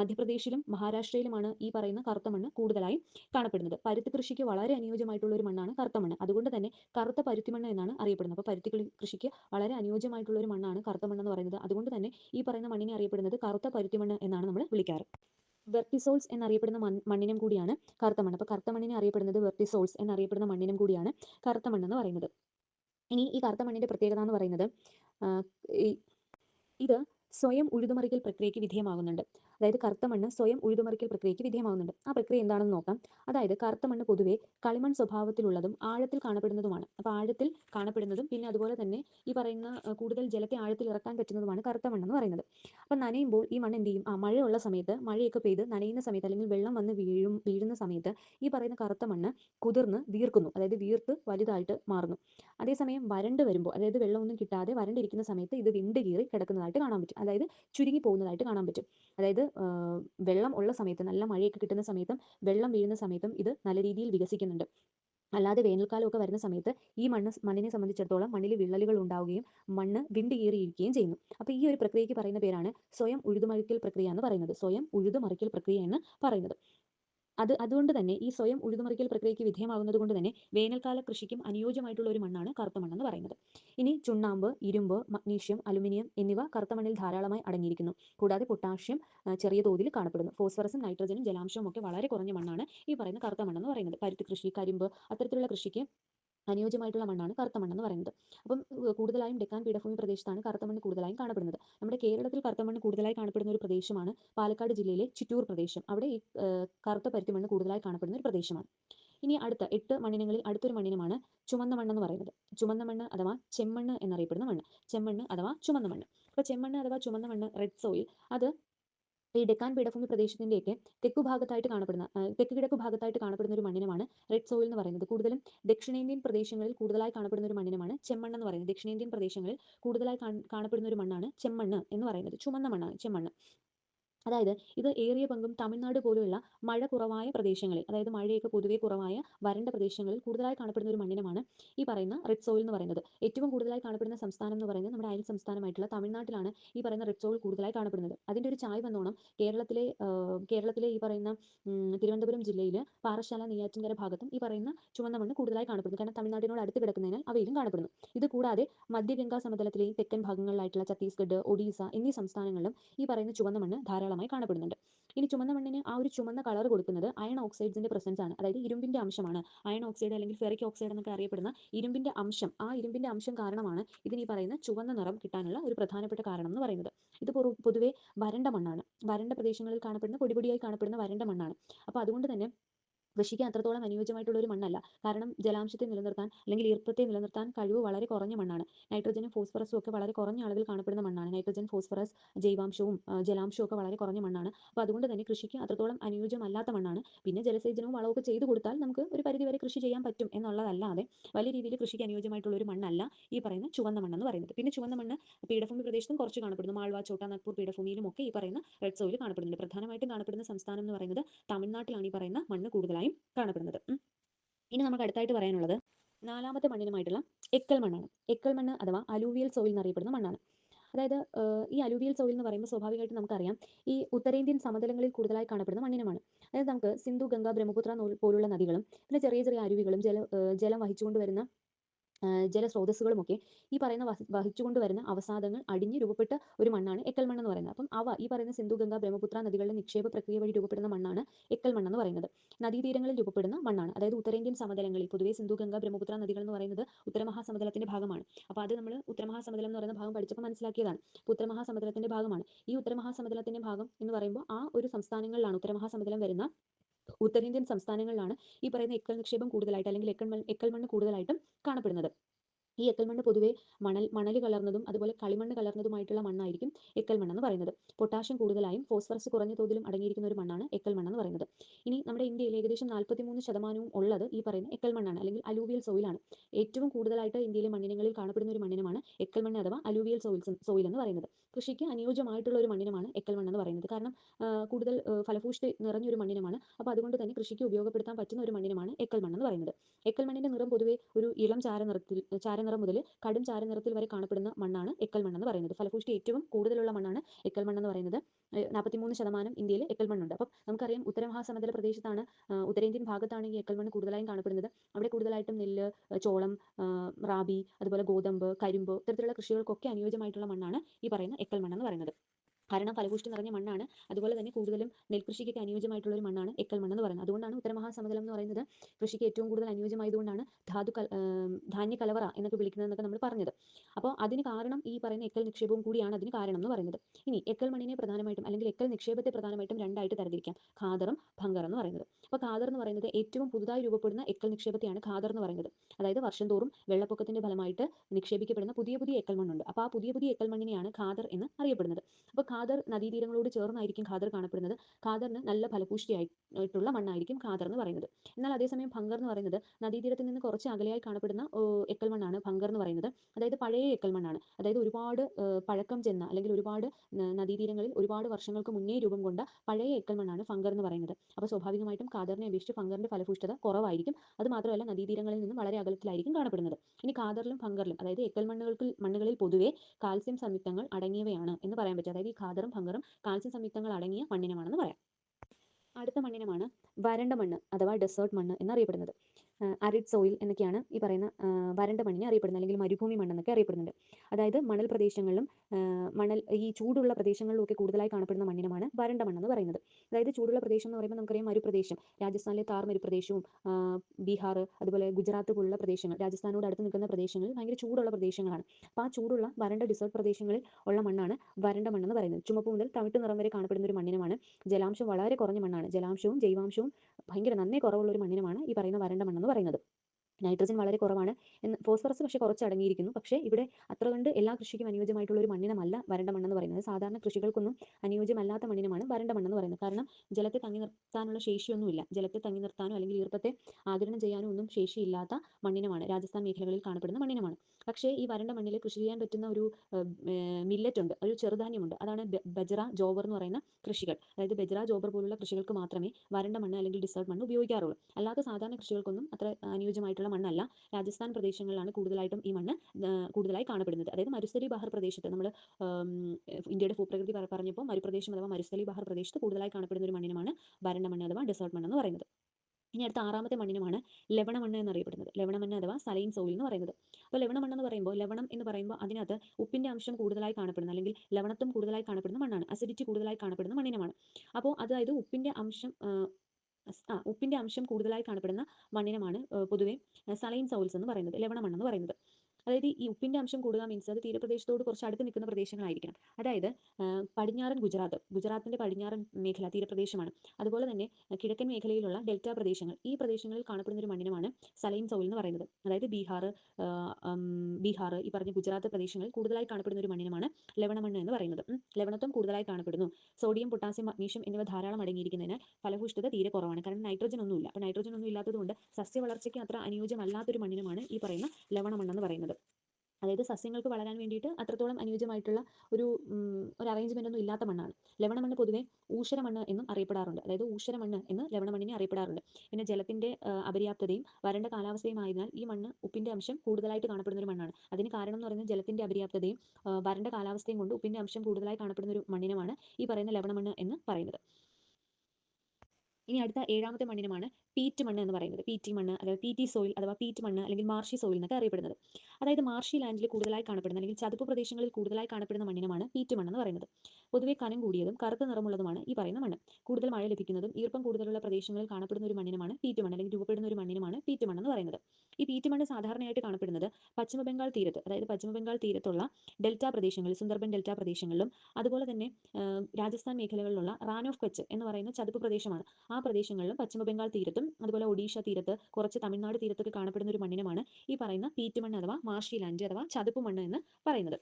മധ്യപ്രദേശിലും മഹാരാഷ്ട്രയിലുമാണ് ഈ പറയുന്ന കറുത്ത മണ്ണ് കൂടുതലായി കാണപ്പെടുന്നത്. പരുത്തി കൃഷിക്ക് വളരെ അനുയോജ്യമായിട്ടുള്ള ഒരു മണ്ണാണ് കറുത്ത മണ്ണ് അതുകൊണ്ട് തന്നെ കറുത്ത പരുത്തി മണ്ണ് എന്നാണ് അറിയപ്പെടുന്നത്. അപ്പോൾ പരുത്തി കൃഷിക്ക് വളരെ അനുയോജ്യമായിട്ടുള്ള ഒരു മണ്ണാണ് കറുത്ത മണ്ണ് എന്ന് പറയുന്നത്. അതുകൊണ്ട് തന്നെ ഈ പറയുന്ന മണ്ണിനെ അറിയപ്പെടുന്നത് കറുത്ത പരുത്തി മണ്ണ് എന്നാണ് നമ്മൾ വിളിക്കാറ്. വെർട്ടിസോൾസ് എന്നറിയപ്പെടുന്ന മണ്ണിനും കൂടിയാണ് കറുത്ത മണ്ണ് അപ്പോൾ കറുത്ത മണ്ണിനെ അറിയപ്പെടുന്നത് വെർട്ടിസോൾസ് എന്നറിയപ്പെടുന്ന മണ്ണിനും കൂടിയാണ് കറുത്ത മണ്ണ് എന്ന് പറയുന്നത്. ഇനി ഈ കറുത്ത മണ്ണിന്റെ പ്രത്യേകത എന്ന് പറയുന്നത് ഇത് സ്വയം ഉഴുതുമറിക്കൽ പ്രക്രിയയ്ക്ക് വിധേയമാകുന്നുണ്ട്. അതായത് കറുത്ത മണ്ണ് സ്വയം ഉഴുതുമറിക്കൽ പ്രക്രിയയ്ക്ക് വിധേയമാകുന്നുണ്ട്. ആ പ്രക്രിയ എന്താണെന്ന് നോക്കാം. അതായത് കറുത്ത മണ്ണ് പൊതുവെ കളിമൺ സ്വഭാവത്തിലുള്ളതും ആഴത്തിൽ കാണപ്പെടുന്നതുമാണ്. അപ്പോൾ ആഴത്തിൽ കാണപ്പെടുന്നതും പിന്നെ അതുപോലെ തന്നെ ഈ പറയുന്ന കൂടുതൽ ജലത്തെ ആഴത്തിൽ ഇറക്കാൻ പറ്റുന്നതുമാണ് കറുത്ത മണ്ണ് എന്ന് പറയുന്നത്. അപ്പം നനയുമ്പോൾ ഈ മണ്ണ് എന്ത് ചെയ്യും ആ മഴയുള്ള സമയത്ത് മഴയൊക്കെ പെയ്ത് നനയുന്ന സമയത്ത് അല്ലെങ്കിൽ വെള്ളം വന്ന് വീഴും വീഴുന്ന സമയത്ത് ഈ പറയുന്ന കറുത്ത മണ്ണ് കുതിർന്ന് വീർക്കുന്നു. അതായത് വീർത്ത് വലുതായിട്ട് മാറുന്നു. അതേസമയം വരണ്ട് വരുമ്പോൾ അതായത് വെള്ളമൊന്നും കിട്ടാതെ വരണ്ടിരിക്കുന്ന സമയത്ത് ഇത് വിണ്ട് കീറി കിടക്കുന്നതായിട്ട് കാണാൻ പറ്റും. അതായത് ചുരുങ്ങി പോകുന്നതായിട്ട് കാണാൻ പറ്റും. അതായത് വെള്ളം ഉള്ള സമയത്ത് നല്ല മഴയൊക്കെ കിട്ടുന്ന സമയത്തും വെള്ളം വീഴുന്ന സമയത്തും ഇത് നല്ല രീതിയിൽ വികസിക്കുന്നുണ്ട്. അല്ലാതെ വേനൽക്കാലമൊക്കെ വരുന്ന സമയത്ത് ഈ മണ്ണ് മണ്ണിനെ സംബന്ധിച്ചിടത്തോളം മണ്ണിൽ വിള്ളലുകൾ ഉണ്ടാവുകയും മണ്ണ് വിണ്ടുകീറിയിരിക്കുകയും ചെയ്യുന്നു. അപ്പോൾ ഈ ഒരു പ്രക്രിയയ്ക്ക് പറയുന്ന പേരാണ് സ്വയം ഉഴുതുമറിക്കൽ പ്രക്രിയ എന്ന് പറയുന്നത്. സ്വയം ഉഴുതുമറിക്കൽ പ്രക്രിയ എന്ന് പറയുന്നത്. അത് അതുകൊണ്ട് തന്നെ ഈ സ്വയം ഉഴുതുമറിക്കൽ പ്രക്രിയയ്ക്ക് വിധേയമാകുന്നത് കൊണ്ട് തന്നെ വേനൽക്കാല കൃഷിക്കും അനുയോജ്യമായിട്ടുള്ള ഒരു മണ്ണാണ് കറുത്ത മണ്ണെന്ന് പറയുന്നത്. ഇനി ചുണ്ണാമ്പ് ഇരുമ്പ് മഗ്നീഷ്യം അലുമിനിയം എന്നിവ കറുത്ത മണ്ണിൽ ധാരാളമായി അടങ്ങിയിരിക്കുന്നു. കൂടാതെ പൊട്ടാഷ്യം ചെറിയ തോതിൽ കാണപ്പെടുന്നു. ഫോസ്ഫറസും നൈട്രജനും ജലാംശവും ഒക്കെ വളരെ കുറഞ്ഞ മണ്ണാണ് ഈ പറയുന്ന കറുത്ത മണ്ണെന്ന് പറയുന്നത്. പരുത്തി കൃഷി കരിമ്പ് അത്തരത്തിലുള്ള കൃഷിക്ക് അനുയോജ്യമായിട്ടുള്ള മണ്ണാണ് കറുത്ത മണ്ണെന്ന് പറയുന്നത്. അപ്പം കൂടുതലായും ഡെക്കാൻ പീഠഭൂമി പ്രദേശത്താണ് കറുത്ത മണ്ണ് കൂടുതലായും കാണപ്പെടുന്നത്. നമ്മുടെ കേരളത്തിൽ കറുത്ത മണ്ണ് കൂടുതലായി കാണപ്പെടുന്ന ഒരു പ്രദേശമാണ് പാലക്കാട് ജില്ലയിലെ ചിറ്റൂർ പ്രദേശം. അവിടെ ഈ കറുത്ത പരുത്തി മണ്ണ് കൂടുതലായി കാണപ്പെടുന്ന ഒരു പ്രദേശമാണ്. ഇനി അടുത്ത എട്ട് മണ്ണിനങ്ങളിൽ അടുത്തൊരു മണ്ണിനമാണ് ചുമന്ന മണ്ണ് എന്ന് പറയുന്നത്. ചുമന്ന മണ്ണ് അഥവാ ചെമ്മണ്ണ് എന്നറിയപ്പെടുന്ന മണ്ണ്. ചെമ്മണ്ണ് അഥവാ ചുമന്ന മണ്ണ്. അപ്പോൾ ചെമ്മണ്ണ് അഥവാ ചുമന്ന മണ്ണ് റെഡ് സോയിൽ അത് ഈ ഡെക്കാൻ പീഠഭൂമി പ്രദേശത്തിന്റെയൊക്കെ തെക്കു ഭാഗത്തായിട്ട് കാണപ്പെടുന്ന തെക്ക് കിഴക്ക് ഭാഗത്തായിട്ട് കാണപ്പെടുന്ന ഒരു മണ്ണിനമാണ് റെഡ് സോയിൽ എന്ന് പറയുന്നത്. കൂടുതലും ദക്ഷിണേന്ത്യൻ പ്രദേശങ്ങളിൽ കൂടുതലായി കാണപ്പെടുന്ന ഒരു മണ്ണിനമാണ് ചെമ്മണ്ണ് എന്ന് പറയുന്നത്. ദക്ഷിണേന്ത്യൻ പ്രദേശങ്ങളിൽ കൂടുതലായി കാണപ്പെടുന്ന ഒരു മണ്ണാണ് ചെമ്മണ്ണ് എന്ന് പറയുന്നത്. ചുമന്ന മണ്ണാണ് ചെമ്മണ്ണ്. അതായത് ഇത് ഏറിയ പങ്കും തമിഴ്നാട് പോലെയുള്ള മഴ കുറവായ പ്രദേശങ്ങളിൽ അതായത് മഴയൊക്കെ പൊതുവെ കുറവായ വരണ്ട പ്രദേശങ്ങളിൽ കൂടുതലായി കാണപ്പെടുന്ന ഒരു മണ്ണിനമാണ് ഈ പറയുന്ന റെഡ് സോയിൽ എന്ന് പറയുന്നത്. ഏറ്റവും കൂടുതലായി കാണപ്പെടുന്ന സംസ്ഥാനം എന്ന് പറയുന്നത് നമ്മുടെ അയൽ സംസ്ഥാനമായിട്ടുള്ള തമിഴ്നാട്ടിലാണ് ഈ പറയുന്ന റെഡ് സോയിൽ കൂടുതലായി കാണപ്പെടുന്നത്. അതിന്റെ ഒരു ചായ് വന്നോണം കേരളത്തിലെ കേരളത്തിലെ ഈ പറയുന്ന തിരുവനന്തപുരം ജില്ലയിൽ പാറശാല നെയ്യാറ്റിൻകര ഭാഗത്തും ഈ പറയുന്ന ചുവന്ന മണ്ണ് കൂടുതലായി കാണപ്പെടുന്നു. കാരണം തമിഴ്നാടിനോട് അടുത്ത് കിടക്കുന്നതിനാൽ അവയിലും കാണപ്പെടുന്നു. ഇത് കൂടാതെ മധ്യഗംഗാ സമതലത്തിലെയും തെക്കൻ ഭാഗങ്ങളിലായിട്ടുള്ള ഛത്തീസ്ഗഡ് ഒഡീസ എന്നീ സംസ്ഥാനങ്ങളിലും ഈ പറയുന്ന ചുവന്ന മണ്ണ് ധാരാളമായി കാണപ്പെടുന്നുണ്ട്. ഇനി ചുമന്ന മണ്ണിന് ആ ഒരു ചുമന്ന കളർ കൊടുക്കുന്നത് അയൺ ഓക്സൈഡ്സിന്റെ പ്രസൻസ് ആണ്. അതായത് ഇരുമ്പിന്റെ അംശമാണ്. അയൺ ഓക്സൈഡ് അല്ലെങ്കിൽ ഫെറിക് ഓക്സൈഡ് എന്നൊക്കെ അറിയപ്പെടുന്ന ഇരുമ്പിന്റെ അംശം ആ ഇരുമ്പിന്റെ അംശം കാരണമാണ് ഇതിന് ഈ പറയുന്ന ചുവന്ന നിറം കിട്ടാനുള്ള ഒരു പ്രധാനപ്പെട്ട കാരണം എന്ന് പറയുന്നത്. ഇത് പൊതുവെ വരണ്ട മണ്ണാണ്. വരണ്ട പ്രദേശങ്ങളിൽ കാണപ്പെടുന്ന പൊടിപൊടിയായി കാണപ്പെടുന്ന വരണ്ട മണ്ണാണ്. അപ്പോൾ അതുകൊണ്ട് തന്നെ കൃഷിക്ക് അത്രത്തോളം അനുയോജ്യമായിട്ടുള്ള ഒരു മണ്ണല്ല. കാരണം ജലാംശത്തെ നിലനിർത്താൻ അല്ലെങ്കിൽ ഈർപ്പത്തെ നിലനിർത്താൻ കഴിവ് വളരെ കുറഞ്ഞ മണ്ണാണ്. നൈട്രജനും ഫോസ്ഫറസും ഒക്കെ വളരെ കുറഞ്ഞ അളവിൽ കാണപ്പെടുന്ന മണ്ണാണ്. നൈട്രജൻ ഫോസ്ഫറസ് ജൈവാംശവും ജലാംശവും ഒക്കെ വളരെ കുറഞ്ഞ മണ്ണാണ്. അപ്പോൾ അതുകൊണ്ട് തന്നെ കൃഷിക്ക് അത്രത്തോളം അനുയോജ്യമല്ലാത്ത മണ്ണാണ്. പിന്നെ ജലസേചനവും വളമൊക്കെ ചെയ്തു കൊടുത്താൽ നമുക്ക് ഒരു പരിധി വരെ കൃഷി ചെയ്യാൻ പറ്റും എന്നുള്ളതല്ലാതെ വലിയ രീതിയിൽ കൃഷിക്ക് അനുയോജ്യമായിട്ടുള്ള ഒരു മണ്ണല്ല ഈ പറയുന്ന ചുവന്ന മണ്ണെന്ന് പറയുന്നത്. പിന്നെ ചുവന്ന മണ്ണ് പീഠഭൂമി പ്രദേശത്തും കുറച്ച് കാണപ്പെടുന്നു. മാൾവ ചോട്ടാനാഗ്പൂർ പീഠഭൂമിയിലും ഒക്കെ ഈ പറയുന്ന റെഡ് സോയിൽ കാണപ്പെടുന്നുണ്ട്. പ്രധാനമായിട്ടും കാണപ്പെടുന്ന സംസ്ഥാനം എന്ന് പറയുന്നത് തമിഴ്നാട്ടിലാണ് ഈ പറയുന്ന മണ്ണ് കൂടുതലായും കാണപ്പെടുന്നത്. ഉം. ഇനി നമുക്ക് അടുത്തായിട്ട് പറയാനുള്ളത് നാലാമത്തെ മണ്ണിനുമായിട്ടുള്ള എക്കൽ മണ്ണാണ്. എക്കൽ മണ്ണ് അഥവാ അലൂവിയൽ സോയിൽ എന്നറിയപ്പെടുന്ന മണ്ണാണ്. അതായത് ഈ അലൂവിയൽ സോയിൽ എന്ന് പറയുമ്പോൾ സ്വാഭാവികമായിട്ട് നമുക്കറിയാം ഈ ഉത്തരേന്ത്യൻ സമതലങ്ങളിൽ കൂടുതലായി കാണപ്പെടുന്ന മണ്ണിനമാണ്. അതായത് നമുക്ക് സിന്ധു ഗംഗ ബ്രഹ്മപുത്ര പോലുള്ള നദികളും പിന്നെ ചെറിയ ചെറിയ അരുവികളും ജല ജലം വഹിച്ചുകൊണ്ട് വരുന്ന ജലസ്രോതസ്സുകളുമൊക്കെ ഈ പറയുന്ന വഹി വഹിച്ചുകൊണ്ട് വരുന്ന അവസാദങ്ങൾ അടിഞ്ഞ് രൂപപ്പെട്ട ഒരു മണ്ണാണ് എക്കൽ മണ്ണ് എന്ന് പറയുന്നത്. അപ്പം അവ ഈ പറയുന്ന സിന്ധു ഗംഗ ബ്രഹ്മപുത്ര നദികളുടെ നിക്ഷേപ പ്രക്രിയ വഴി രൂപപ്പെടുന്ന മണ്ണാണ് എക്കൽ മണ്ണെന്ന് പറയുന്നത്. നദീതീരങ്ങളിൽ രൂപപ്പെടുന്ന മണ്ണാണ്. അതായത് ഉത്തരേന്ത്യൻ സമതലങ്ങളിൽ പൊതുവേ സിന്ധു ഗംഗ ബ്രഹ്മപുത്ര നദികൾ എന്ന് പറയുന്നത് ഉത്തരമഹാസമതലത്തിന്റെ ഭാഗമാണ്. അപ്പോൾ അത് നമ്മൾ ഉത്തരമഹാസമതലം എന്ന് പറയുന്ന ഭാഗം പഠിച്ചപ്പോൾ മനസ്സിലാക്കിയതാണ്. ഉത്തരമഹാസമതലത്തിന്റെ ഭാഗമാണ്. ഈ ഉത്തരമഹാസമതലത്തിന്റെ ഭാഗം എന്ന് പറയുമ്പോൾ ആ ഒരു സംസ്ഥാനങ്ങളിലാണ് ഉത്തരമഹാസമതലം വരുന്ന ഉത്തരേന്ത്യൻ സംസ്ഥാനങ്ങളിലാണ് ഈ പറയുന്ന എക്കൽ നിക്ഷേപം കൂടുതലായിട്ട് അല്ലെങ്കിൽ എക്കൽ മണ്ണ് എക്കൽ മണ്ണ് കൂടുതലായിട്ടും കാണപ്പെടുന്നത്. ഈ എക്കൽ മണ്ണ് പൊതുവെ മണൽ മണൽ കലർന്നതും അതുപോലെ കളിമണ്ണ് കലർന്നതുമായിട്ടുള്ള മണ്ണായിരിക്കും എക്കൽ മണ്ണെന്ന് പറയുന്നത്. പൊട്ടാഷ്യം കൂടുതലായും ഫോസ്ഫറസ് കുറഞ്ഞ തോതിലും അടങ്ങിയിരിക്കുന്ന ഒരു മണ്ണാണ് എക്കൽ മണ്ണെന്ന് പറയുന്നത്. ഇനി നമ്മുടെ ഇന്ത്യയിൽ ഏകദേശം നാൽപ്പത്തിമൂന്ന് ശതമാനവും ഉള്ളത് ഈ പറയുന്ന എക്കൽ മണ്ണാണ് അല്ലെങ്കിൽ അലൂവിയൽ സോയിലാണ് ഏറ്റവും കൂടുതലായിട്ട് ഇന്ത്യയിലെ മണ്ണിനങ്ങളിൽ കാണപ്പെടുന്ന ഒരു മണ്ണിനമാണ് എക്കൽ മണ്ണ് അഥവാ അലൂവിയൽ സോയിൽ സോയിൽ എന്ന് പറയുന്നത്. കൃഷിക്ക് അനുയോജ്യമായിട്ടുള്ള ഒരു മണ്ണിനമാണ് എക്കൽ മണ്ണ് എന്ന് പറയുന്നത്. കാരണം കൂടുതൽ ഫലഭൂഷ്ടി നിറഞ്ഞ ഒരു മണ്ണിനമാണ്. അപ്പോൾ അതുകൊണ്ട് തന്നെ കൃഷിക്ക് ഉപയോഗപ്പെടുത്താൻ പറ്റുന്ന ഒരു മണ്ണിനമാണ് എക്കൽ മണ്ണ് എന്ന് പറയുന്നത്. എക്കൽ മണ്ണിന്റെ നിറം പൊതുവേ ഒരു ഇളം ചാര ചാരനിറത്തിൽ ചാരനിറം മുതൽ കടും ചാരനിറത്തിൽ വരെ കാണപ്പെടുന്ന മണ്ണാണ് എക്കൽ മണ്ണ് എന്ന് പറയുന്നത്. ഫലഭൂഷ്ടി ഏറ്റവും കൂടുതലുള്ള മണ്ണാണ് എക്കൽ മണ്ണ് എന്ന് പറയുന്നത് നാൽപ്പത്തിമൂന്ന് ശതമാനം ഇന്ത്യയിൽ എക്കൽ മണ്ണുണ്ട് അപ്പം നമുക്കറിയാം ഉത്തരമഹാസമതല പ്രദേശത്താണ് ഉത്തരേന്ത്യൻ ഭാഗത്താണ് ഈ എക്കൽ മണ്ണ് കൂടുതലായും കാണപ്പെടുന്നത്. അവിടെ കൂടുതലായിട്ടും നെല്ല് ചോളം റാബി അതുപോലെ ഗോതമ്പ് കരിമ്പ് ഇത്തരത്തിലുള്ള കൃഷികൾക്കൊക്കെ അനുയോജ്യമായിട്ടുള്ള മണ്ണാണ് ഈ പറയുന്ന എക്കൽ മണ്ണെന്ന് പറയുന്നത്. കാരണം ഫലഭൂഷ്ടി നിറഞ്ഞ മണ്ണാണ്. അതുപോലെ തന്നെ കൂടുതലും നെൽകൃഷിക്കൊക്കെ അനുയോജ്യമായിട്ടുള്ള ഒരു മണ്ണാണ് എക്കൽ മണ്ണ് എന്ന് പറയുന്നത്. അതുകൊണ്ടാണ് ഉത്തരമഹാസമതലം എന്ന് പറയുന്നത് കൃഷിക്ക് ഏറ്റവും കൂടുതൽ അനുയോജ്യമായതുകൊണ്ടാണ് ധാതു കൽ ധാന്യ കലവറ എന്നൊക്കെ വിളിക്കുന്നതെന്നൊക്കെ നമ്മൾ പറഞ്ഞത്. അപ്പോൾ അതിന് കാരണം ഈ പറയുന്ന എക്കൽ നിക്ഷേപവും കൂടിയാണ് അതിന് കാരണം എന്ന് പറയുന്നത്. ഇനി എക്കൽ മണ്ണിനെ പ്രധാനമായിട്ടും അല്ലെങ്കിൽ എക്കൽ നിക്ഷേപത്തെ പ്രധാനമായിട്ടും രണ്ടായിട്ട് തരംതിരിക്കാം. ഖാദറും ഭങ്കർ എന്ന് പറയുന്നത്. അപ്പോൾ ഖാദർ എന്ന് പറയുന്നത് ഏറ്റവും പുതുതായി രൂപപ്പെടുന്ന എക്കൽ നിക്ഷേപത്തെയാണ് ഖാദർ എന്ന് പറയുന്നത്. അതായത് വർഷം തോറും വെള്ളപ്പൊക്കത്തിന്റെ ഫലമായിട്ട് നിക്ഷേപിക്കപ്പെടുന്ന പുതിയ പുതിയ എക്കൽ മണ്ണുണ്ട്. അപ്പോൾ ആ പുതിയ പുതിയ എക്കൽ മണ്ണിനെയാണ് ഖാദർ എന്ന് അറിയപ്പെടുന്നത്. അപ്പോൾ ഖാദർ നദീതീരങ്ങളോട് ചേർന്നായിരിക്കും ഖാദർ കാണപ്പെടുന്നത്. ഖാദറിന് നല്ല ഫലപുഷ്ടിയായിട്ടുള്ള മണ്ണായിരിക്കും ഖാദർ എന്ന് പറയുന്നത്. എന്നാൽ അതേസമയം ഭംഗർ എന്ന് പറയുന്നത് നദീതീരത്തിൽ നിന്ന് കുറച്ച് അകലെയായി കാണപ്പെടുന്ന എക്കൽ മണ്ണാണ് ഭംഗർ എന്ന് പറയുന്നത്. അതായത് പഴയ എക്കൽ മണ്ണാണ് അതായത് ഒരുപാട് പഴക്കം ചെന്ന അല്ലെങ്കിൽ ഒരുപാട് നദീതീരങ്ങളിൽ ഒരുപാട് വർഷങ്ങൾക്ക് മുന്നേ രൂപം കൊണ്ട പഴയ എക്കൽ മണ്ണാണ് ഫംഗർ എന്ന് പറയുന്നത്. അപ്പോൾ സ്വാഭാവികമായിട്ടും ഖാദറിനെ അപേക്ഷിച്ച് ഫംഗറിന്റെ ഫലഭൂഷ്ഠത കുറവായിരിക്കും. അത് മാത്രമല്ല നദീതീരങ്ങളിൽ നിന്നും വളരെ അകലത്തിലായിരിക്കും കാണപ്പെടുന്നത്. ഇനി ഖാദറിലും ഫംഗറിലും അതായത് എക്കൽ മണ്ണുകൾക്ക് മണ്ണുകളിൽ പൊതുവെ കാൽസ്യം സംയുക്തങ്ങൾ അടങ്ങിയവയാണ് എന്ന് പറയാൻ പറ്റും. അതായത് ഈ ഖാദറും ഫംഗറും കാൽസ്യം സംയുക്തങ്ങൾ അടങ്ങിയ മണ്ണിനമാണെന്ന് പറയാം. അടുത്ത മണ്ണിനമാണ് വരണ്ട മണ്ണ് അഥവാ ഡെസേർട്ട് മണ്ണ് എന്നറിയപ്പെടുന്നത്. അരിഡ് സോയിൽ എന്നൊക്കെയാണ് ഈ പറയുന്ന വരണ്ട മണ്ണിനെ അറിയപ്പെടുന്നത് അല്ലെങ്കിൽ മരുഭൂമി മണ്ണെന്നൊക്കെ അറിയപ്പെടുന്നുണ്ട്. അതായത് മണൽ പ്രദേശങ്ങളിലും മണൽ ഈ ചൂടുള്ള പ്രദേശങ്ങളിലും ഒക്കെ കൂടുതലായി കാണപ്പെടുന്ന മണ്ണിനമാണ് വരണ്ട മണ്ണെന്ന് പറയുന്നത്. അതായത് ചൂടുള്ള പ്രദേശം എന്ന് പറയുമ്പോൾ നമുക്കറിയാം മരുപ്രദേശം. രാജസ്ഥാനിലെ താർ മരുപ്രദേശവും ബീഹാർ അതുപോലെ ഗുജറാത്ത് പോലുള്ള പ്രദേശങ്ങൾ രാജസ്ഥാനോട് അടുത്ത് നിൽക്കുന്ന പ്രദേശങ്ങൾ ഭയങ്കര ചൂടുള്ള പ്രദേശങ്ങളാണ്. അപ്പോൾ ആ ചൂടുള്ള വരണ്ട ഡിസേർട്ട് പ്രദേശങ്ങളിൽ ഉള്ള മണ്ണാണ് വരണ്ട മണ്ണെന്ന് പറയുന്നത്. ചുമപ്പ് മുതൽ തവിട്ട് നിറം വരെ കാണപ്പെടുന്ന ഒരു മണ്ണിനമാണ് ജലാംശം വളരെ കുറഞ്ഞ മണ്ണാണ്. ജലാംശവും ജൈവാംശവും ഭയങ്കര നന്നേ കുറവുള്ള ഒരു മണ്ണിനമാണ് ഈ പറയുന്ന വരണ്ട മണ്ണെന്ന് പറയുന്നത്. നൈട്രജൻ വളരെ കുറവാണ് എന്ന് ഫോസ്ഫറസ് പക്ഷേ കുറച്ച് അടങ്ങിയിരിക്കുന്നു. പക്ഷേ ഇവിടെ അത്ര കണ്ട് എല്ലാ കൃഷിക്കും അനുയോജ്യമായിട്ടുള്ള ഒരു മണ്ണിനമല്ല വരണ്ട മണ്ണെന്ന് പറയുന്നത്. സാധാരണ കൃഷികൾക്കൊന്നും അനുയോജ്യമല്ലാത്ത മണ്ണിനമാണ് വരണ്ട മണ്ണെന്ന് പറയുന്നത്. കാരണം ജലത്തെ തങ്ങി നിർത്താനുള്ള ശേഷിയൊന്നുമില്ല. ജലത്തെ തങ്ങി നിർത്താനോ അല്ലെങ്കിൽ ഈർപ്പത്തെ ആഗിരണം ചെയ്യാനോ ഒന്നും ശേഷിയില്ലാത്ത മണ്ണിനമാണ് രാജസ്ഥാൻ മേഖലകളിൽ കാണപ്പെടുന്ന മണ്ണിനമാണ്. പക്ഷേ ഈ വരണ്ട മണ്ണിൽ കൃഷി ചെയ്യാൻ പറ്റുന്ന ഒരു മില്ലറ്റ് ഉണ്ട് ഒരു ചെറുധാന്യമുണ്ട്. അതാണ് ബജറ ജോവർ എന്ന് പറയുന്ന കൃഷികൾ. അതായത് ബജ്റ ജോബർ പോലുള്ള കൃഷികൾക്ക് മാത്രമേ വരണ്ട മണ്ണ് അല്ലെങ്കിൽ ഡിസേർട്ട് മണ്ണ് ഉപയോഗിക്കാറുള്ളൂ. അല്ലാത്ത സാധാരണ കൃഷികൾക്കൊന്നും അത്ര അനുയോജ്യമായിട്ടുള്ള മണ്ണല്ല. രാജസ്ഥാൻ പ്രദേശങ്ങളിലാണ് കൂടുതലായിട്ടും ഈ മണ്ണ് കൂടുതലായി കാണപ്പെടുന്നത്. അതായത് മരുസ്ഥലി ബാഹർ പ്രദേശത്ത് നമ്മൾ ഇന്ത്യയുടെ ഭൂപ്രകൃതി പറ- പറഞ്ഞപ്പോൾ മരുപ്രദേശം അഥവാ മരുസ്ഥലി ബാഹർ പ്രദേശത്ത് കൂടുതലായി കാണപ്പെടുന്ന ഒരു മണ്ണിനുമാണ് വരണ്ട മണ്ണ് അഥവാ ഡെസേർട്ട് മണ്ണ് എന്ന് പറയുന്നത്. ഇനി അടുത്ത ആറാമത്തെ മണ്ണിനുമാണ് ലവണമണ്ണ് എന്നറിയപ്പെടുന്നത്. ലവണമണ്ണ് അഥവാ സലൈൻ സോയിൽ എന്ന് പറയുന്നത്. അപ്പോൾ ലവണമണ്ണ് എന്ന് പറയുമ്പോൾ ലവണം എന്ന് പറയുമ്പോൾ അതിനകത്ത് ഉപ്പിന്റെ അംശം കൂടുതലായി കാണപ്പെടുന്ന അല്ലെങ്കിൽ ലവണത്വം കൂടുതലായി കാണപ്പെടുന്ന മണ്ണാണ്. അസിഡിറ്റി കൂടുതലായി കാണപ്പെടുന്ന മണ്ണിനമാണ്. അപ്പോൾ അതായത് ഉപ്പിന്റെ അംശം ആ, ഉപ്പിന്റെ അംശം കൂടുതലായി കാണപ്പെടുന്ന മണ്ണിനമാണ് പൊതുവെ സലൈൻ സോയിൽസ് എന്ന് പറയുന്നത് ലവണമണ്ണ് എന്ന് പറയുന്നത്. അതായത് ഈ ഉപ്പിന്റെ അംശം കൂടുക മീൻസ് അത് തീരപ്രദേശത്തോട് കുറച്ച് അടുത്ത് നിൽക്കുന്ന പ്രദേശങ്ങളായിരിക്കണം. അതായത് പടിഞ്ഞാറൻ ഗുജറാത്ത്. ഗുജറാത്തിന്റെ പടിഞ്ഞാറൻ മേഖല തീരപ്രദേശമാണ്. അതുപോലെ തന്നെ കിഴക്കൻ മേഖലയിലുള്ള ഡെൽറ്റ പ്രദേശങ്ങൾ. ഈ പ്രദേശങ്ങളിൽ കാണപ്പെടുന്ന ഒരു മണ്ണിനമാണ് സലൈൻ സോയിൽ എന്ന് പറയുന്നത്. അതായത് ബീഹാർ ബീഹാർ ഈ പറഞ്ഞ ഗുജറാത്ത് പ്രദേശങ്ങളിൽ കൂടുതലായി കാണപ്പെടുന്ന ഒരു മണ്ണിനമാണ് ലവണമണ്ണ് എന്ന് പറയുന്നത്. ലവണത്വം കൂടുതലായി കാണപ്പെടുന്നു. സോഡിയം പൊട്ടാസ്യം മഗ്നീഷ്യം എന്നിവ ധാരാളം അടങ്ങിയിരിക്കുന്നതിനാൽ ഫലഭൂഷ്ഠത തീരെ കുറവാണ്. കാരണം നൈട്രജൻ ഒന്നുമില്ല. അപ്പോൾ നൈട്രജൻ ഒന്നും ഇല്ലാത്തതുകൊണ്ട് സസ്യ വളർച്ചയ്ക്ക് അത്ര അനുയോജ്യമല്ലാത്തൊരു മണ്ണിനുമാണ് ഈ പറയുന്ന ലവണമണ്ണെന്ന് പറയുന്നത്. അതായത് സസ്യങ്ങൾക്ക് വളരാൻ വേണ്ടിയിട്ട് അത്രത്തോളം അനുയോജ്യമായിട്ടുള്ള ഒരു ഒരു അറേഞ്ച്മെന്റ് ഒന്നും ഇല്ലാത്ത മണ്ണാണ്. ലവണ മണ്ണ് പൊതുവെ ഊഷര മണ്ണ് എന്നും അറിയപ്പെടാറുണ്ട്. അതായത് ഊഷര മണ്ണ് എന്ന് ലവണ മണ്ണിനെ അറിയപ്പെടാറുണ്ട്. പിന്നെ ജലത്തിന്റെ അപര്യാപ്തതയും വരണ്ട കാലാവസ്ഥയും ആയതിനാൽ ഈ മണ്ണ് ഉപ്പിന്റെ അംശം കൂടുതലായിട്ട് കാണപ്പെടുന്ന ഒരു മണ്ണാണ്. അതിന് കാരണം എന്ന് പറയുന്നത് ജലത്തിന്റെ അപര്യാപ്തതയും വരണ്ട കാലാവസ്ഥയും കൊണ്ട് ഉപ്പിന്റെ അംശം കൂടുതലായി കാണപ്പെടുന്ന ഒരു മണ്ണിനമാണ് ഈ പറയുന്ന ലവണ മണ്ണ് എന്ന് പറയുന്നത്. ഇനി അടുത്ത ഏഴാമത്തെ മണ്ണിനമാണ് പീറ്റ് മണ്ണ് എന്ന് പറയുന്നത്. പീറ്റി മണ്ണ് അതായത് പീറ്റി സോയിൽ അഥവാ പീറ്റ് മണ്ണ് അല്ലെങ്കിൽ മാർഷി സോയിൽ എന്നൊക്കെ അറിയപ്പെടുന്നത്. അതായത് മാർഷി ലാൻഡിൽ കൂടുതലായി കാണപ്പെടുന്ന അല്ലെങ്കിൽ ചതുപ്പ് പ്രദേശങ്ങളിൽ കൂടുതലായി കാണപ്പെടുന്ന മണ്ണിനമാണ് പീറ്റ് മണ്ണ് എന്ന് പറയുന്നത്. പൊതുവെ കനം കൂടിയതും കറുത്ത നിറമുള്ളതുമാണ് ഈ പറയുന്ന മണ്ണ്. കൂടുതൽ മഴ ലഭിക്കുന്നതും ഈർപ്പം കൂടുതലുള്ള പ്രദേശങ്ങളിൽ കാണപ്പെടുന്ന ഒരു മണ്ണിനമാണ് പീറ്റ് മണ്ണ് അല്ലെങ്കിൽ രൂപപ്പെടുന്ന ഒരു മണ്ണിനമാണ് പീറ്റ് മണ്ണ് എന്ന് പറയുന്നത്. ഈ പീറ്റ് മണ്ണ് സാധാരണയായിട്ട് കാണപ്പെടുന്നത് പശ്ചിമ ബംഗാൾ തീരത്ത് അതായത് പശ്ചിമ ബംഗാൾ തീരത്തുള്ള ഡെൽറ്റ പ്രദേശങ്ങളിൽ സുന്ദർബൻ ഡെൽറ്റ പ്രദേശങ്ങളിലും അതുപോലെ തന്നെ രാജസ്ഥാൻ മേഖലകളിലുള്ള റാൻ ഓഫ് കച്ച് എന്ന് പറയുന്ന ചതുപ്പ് പ്രദേശമാണ്. ആ പ്രദേശങ്ങളിലും പശ്ചിമ ബംഗാൾ തീരത്തും അതുപോലെ ഒഡീഷ തീരത്ത് കുറച്ച് തമിഴ്നാട് തീരത്തൊക്കെ കാണപ്പെടുന്ന ഒരു മണ്ണിനമാണ് ഈ പറയുന്ന പീറ്റ് മണ്ണ് അഥവാ മാർഷി ലാൻഡ് അഥവാ ചതുപ്പ് മണ്ണ് എന്ന് പറയുന്നത്.